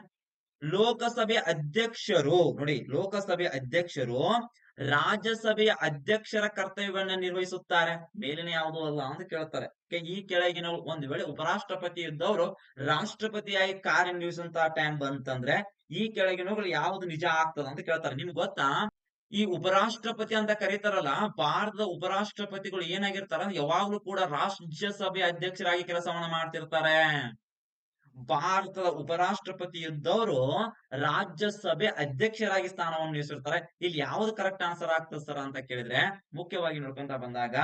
ಲೋಕಸಭೆ ಅಧ್ಯಕ್ಷರು, ನೋಡಿ ಲೋಕಸಭೆ ಅಧ್ಯಕ್ಷರು ರಾಜ್ಯಸಭೆಯ ಅಧ್ಯಕ್ಷರ ಕರ್ತವ್ಯಗಳನ್ನ ನಿರ್ವಹಿಸುತ್ತಾರೆ. ಮೇಲಿನ ಯಾವುದು ಅಲ್ಲ ಅಂತ ಕೇಳ್ತಾರೆ. ಈ ಕೆಳಗಿನ ಒಂದು ವೇಳೆ ಉಪರಾಷ್ಟ್ರಪತಿ ಇದ್ದವರು ರಾಷ್ಟ್ರಪತಿಯಾಗಿ ಕಾರ್ಯನಿರ್ವಹಿಸುವಂತಹ ಟೈಮ್ ಬಂತಂದ್ರೆ ಈ ಕೆಳಗಿನವುಗಳು ಯಾವ್ದು ನಿಜ ಆಗ್ತದ ಅಂತ ಕೇಳ್ತಾರೆ. ನಿಮ್ಗೆ ಗೊತ್ತಾ? ಈ ಉಪರಾಷ್ಟ್ರಪತಿ ಅಂತ ಕರೀತಾರಲ್ಲ, ಭಾರತದ ಉಪರಾಷ್ಟ್ರಪತಿಗಳು ಏನಾಗಿರ್ತಾರ? ಯಾವಾಗ್ಲೂ ಕೂಡ ರಾಜ್ಯಸಭೆ ಅಧ್ಯಕ್ಷರಾಗಿ ಕೆಲಸವನ್ನ ಮಾಡ್ತಿರ್ತಾರೆ. ಭಾರತದ ಉಪರಾಷ್ಟ್ರಪತಿ ಇದ್ದವರು ರಾಜ್ಯಸಭೆ ಅಧ್ಯಕ್ಷರಾಗಿ ಸ್ಥಾನವನ್ನು ವಹಿಸಿರ್ತಾರೆ ಇಲ್ಲಿ ಯಾವ್ದು ಕರೆಕ್ಟ್ ಆನ್ಸರ್ ಆಗ್ತದೆ ಸರ್ ಅಂತ ಕೇಳಿದ್ರೆ, ಮುಖ್ಯವಾಗಿ ನೋಡ್ಕೊಂತ ಬಂದಾಗ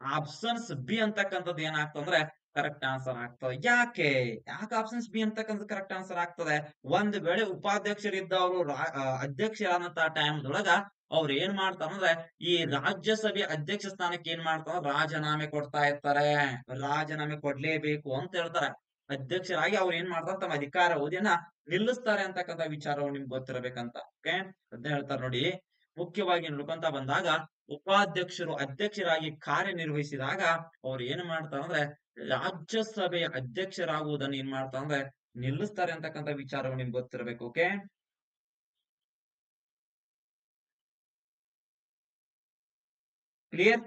ಆಪ್ಷನ್ಸ್ ಬಿ ಅಂತಕ್ಕಂಥದ್ದು ಏನಾಗ್ತಂದ್ರೆ ಕರೆಕ್ಟ್ ಆನ್ಸರ್ ಆಗ್ತದೆ. ಯಾಕೆ? ಯಾಕೆ ಆಪ್ಷನ್ಸ್ ಬಿ ಅಂತಕ್ಕಂಥ ಕರೆಕ್ಟ್ ಆನ್ಸರ್ ಆಗ್ತದೆ? ಒಂದ್ ವೇಳೆ ಉಪಾಧ್ಯಕ್ಷರಿದ್ದವರು ಅಧ್ಯಕ್ಷರಾದಂತಹ ಟೈಮ್ ದೊಳಗ ಅವ್ರು ಏನ್ ಮಾಡ್ತಾರಂದ್ರೆ ಈ ರಾಜ್ಯಸಭೆ ಅಧ್ಯಕ್ಷ ಸ್ಥಾನಕ್ಕೆ ಏನ್ ಮಾಡ್ತಾರ? ರಾಜೀನಾಮೆ ಕೊಡ್ತಾ ಇರ್ತಾರೆ. ರಾಜೀನಾಮೆ ಕೊಡ್ಲೇಬೇಕು ಅಂತ ಹೇಳ್ತಾರೆ. ಅಧ್ಯಕ್ಷರಾಗಿ ಅವ್ರು ಏನ್ ಮಾಡ್ತಾರೆ? ತಮ್ಮ ಅಧಿಕಾರ ಅವಧಿಯನ್ನ ನಿಲ್ಲಿಸ್ತಾರೆ ಅಂತಕ್ಕಂಥ ವಿಚಾರವು ನಿಮ್ಗೆ ಗೊತ್ತಿರಬೇಕಂತ. ಓಕೆ? ಅಂತ ಹೇಳ್ತಾರೆ ನೋಡಿ. ಮುಖ್ಯವಾಗಿ ನೋಡ್ಕೊಂತ ಬಂದಾಗ, ಉಪಾಧ್ಯಕ್ಷರು ಅಧ್ಯಕ್ಷರಾಗಿ ಕಾರ್ಯನಿರ್ವಹಿಸಿದಾಗ ಅವ್ರು ಏನ್ ಮಾಡ್ತಾರೆ ಅಂದ್ರೆ ರಾಜ್ಯಸಭೆಯ ಅಧ್ಯಕ್ಷರಾಗುವುದನ್ನು ಏನ್ ಮಾಡ್ತಾರೆ ಅಂದ್ರೆ, ನಿಲ್ಲಿಸ್ತಾರೆ ಅಂತಕ್ಕಂಥ ವಿಚಾರವು ನಿಮ್ಗೆ ಗೊತ್ತಿರಬೇಕು. ಓಕೆ? ಕ್ಲಿಯರ್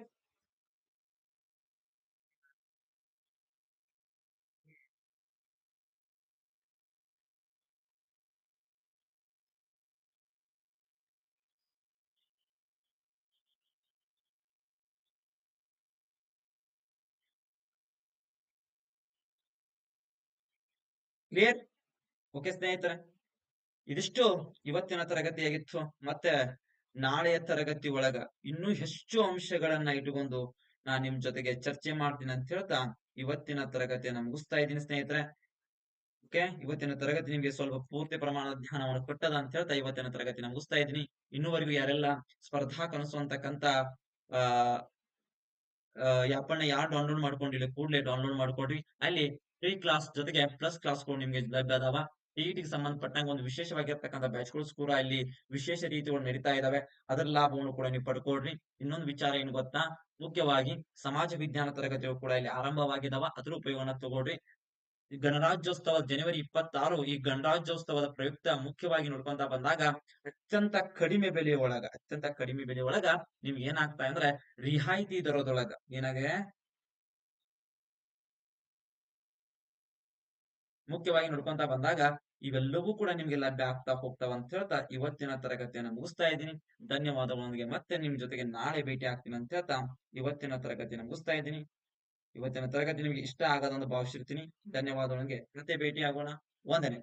ಕ್ಲಿಯರ್ ಓಕೆ ಸ್ನೇಹಿತರೆ. ಇದಿಷ್ಟು ಇವತ್ತಿನ ತರಗತಿಯಾಗಿತ್ತು. ಮತ್ತೆ ನಾಳೆಯ ತರಗತಿ ಒಳಗ ಇನ್ನೂ ಹೆಚ್ಚು ಅಂಶಗಳನ್ನ ಇಟ್ಟುಕೊಂಡು ನಾನ್ ನಿಮ್ ಜೊತೆಗೆ ಚರ್ಚೆ ಮಾಡ್ತೀನಿ ಅಂತ ಹೇಳ್ತಾ ಇವತ್ತಿನ ತರಗತಿಯನ್ನ ಮುಗಿಸ್ತಾ ಇದ್ದೀನಿ ಸ್ನೇಹಿತರೆ. ಓಕೆ ಇವತ್ತಿನ ತರಗತಿ ನಿಮ್ಗೆ ಸ್ವಲ್ಪ ಪೂರ್ತಿ ಪ್ರಮಾಣದ ಜ್ಞಾನವನ್ನು ಕೊಟ್ಟದ ಅಂತ ಹೇಳ್ತಾ ಇವತ್ತಿನ ತರಗತಿನ ಮುಗಿಸ್ತಾ ಇದ್ದೀನಿ. ಇನ್ನುವರೆಗೂ ಯಾರೆಲ್ಲ ಸ್ಪರ್ಧಾ ಕನಸು ಅಂತಕ್ಕಂತ, ಆ ಯಾಪನ್ನ ಯಾರು ಡೌನ್ಲೋಡ್ ಮಾಡ್ಕೊಂಡಿಲ್ಲ ಕೂಡಲೇ ಡೌನ್ಲೋಡ್ ಮಾಡ್ಕೊಡ್ರಿ. ಅಲ್ಲಿ ಫ್ರೀ ಕ್ಲಾಸ್ ಜೊತೆಗೆ ಪ್ಲಸ್ ಕ್ಲಾಸ್ಗಳು ನಿಮ್ಗೆ ಲಭ್ಯ ಅದಾವ. ಟಿಇಟಿಗೆ ಸಂಬಂಧಪಟ್ಟಂಗ ಒಂದು ವಿಶೇಷವಾಗಿರ್ತಕ್ಕಂಥ ಬ್ಯಾಚ್ಗಳು ಕೂಡ ಇಲ್ಲಿ ವಿಶೇಷ ರೀತಿಗಳು ನಡೀತಾ ಇದಾವೆ. ಅದರ ಲಾಭವನ್ನು ಕೂಡ ನೀವು ಪಡ್ಕೊಡ್ರಿ ಇನ್ನೊಂದು ವಿಚಾರ ಏನು ಗೊತ್ತಾ? ಮುಖ್ಯವಾಗಿ ಸಮಾಜ ವಿಜ್ಞಾನ ತರಗತಿಗಳು ಕೂಡ ಇಲ್ಲಿ ಆರಂಭವಾಗಿದಾವ. ಅದ್ರ ಉಪಯೋಗನ ತಗೊಳ್ರಿ. ಗಣರಾಜ್ಯೋತ್ಸವ ಜನವರಿ ಇಪ್ಪತ್ತಾರು, ಈ ಗಣರಾಜ್ಯೋತ್ಸವದ ಪ್ರಯುಕ್ತ ಮುಖ್ಯವಾಗಿ ನೋಡ್ಕೊಂತ ಬಂದಾಗ ಅತ್ಯಂತ ಕಡಿಮೆ ಬೆಲೆಯೊಳಗ, ಅತ್ಯಂತ ಕಡಿಮೆ ಬೆಲೆಯೊಳಗ ನಿಮ್ಗೆ ಏನಾಗ್ತಾ ಅಂದ್ರೆ ರಿಯಾಯಿತಿ ದರದೊಳಗ ಏನಾಗಿದೆ ಮುಖ್ಯವಾಗಿ ನೋಡ್ಕೊಂತ ಬಂದಾಗ ಇವೆಲ್ಲವೂ ಕೂಡ ನಿಮ್ಗೆ ಲಭ್ಯ ಆಗ್ತಾ ಹೋಗ್ತಾವ ಅಂತ ಹೇಳ್ತಾ ಇವತ್ತಿನ ತರಗತಿಯನ್ನ ಮುಗಿಸ್ತಾ ಇದ್ದೀನಿ. ಧನ್ಯವಾದಗಳೊಂದಿಗೆ ಮತ್ತೆ ನಿಮ್ ಜೊತೆಗೆ ನಾಳೆ ಭೇಟಿ ಆಗ್ತೀನಿ ಅಂತ ಹೇಳ್ತಾ ಇವತ್ತಿನ ತರಗತಿಯನ್ನ ಮುಗಿಸ್ತಾ ಇದ್ದೀನಿ. ಇವತ್ತಿನ ತರಗತಿ ನಿಮ್ಗೆ ಇಷ್ಟ ಆಗದಂತ ಭಾವಿಸಿರ್ತೀನಿ ಧನ್ಯವಾದಗಳೊಂದಿಗೆ ಮತ್ತೆ ಭೇಟಿ ಆಗೋಣ ವಂದನೆ.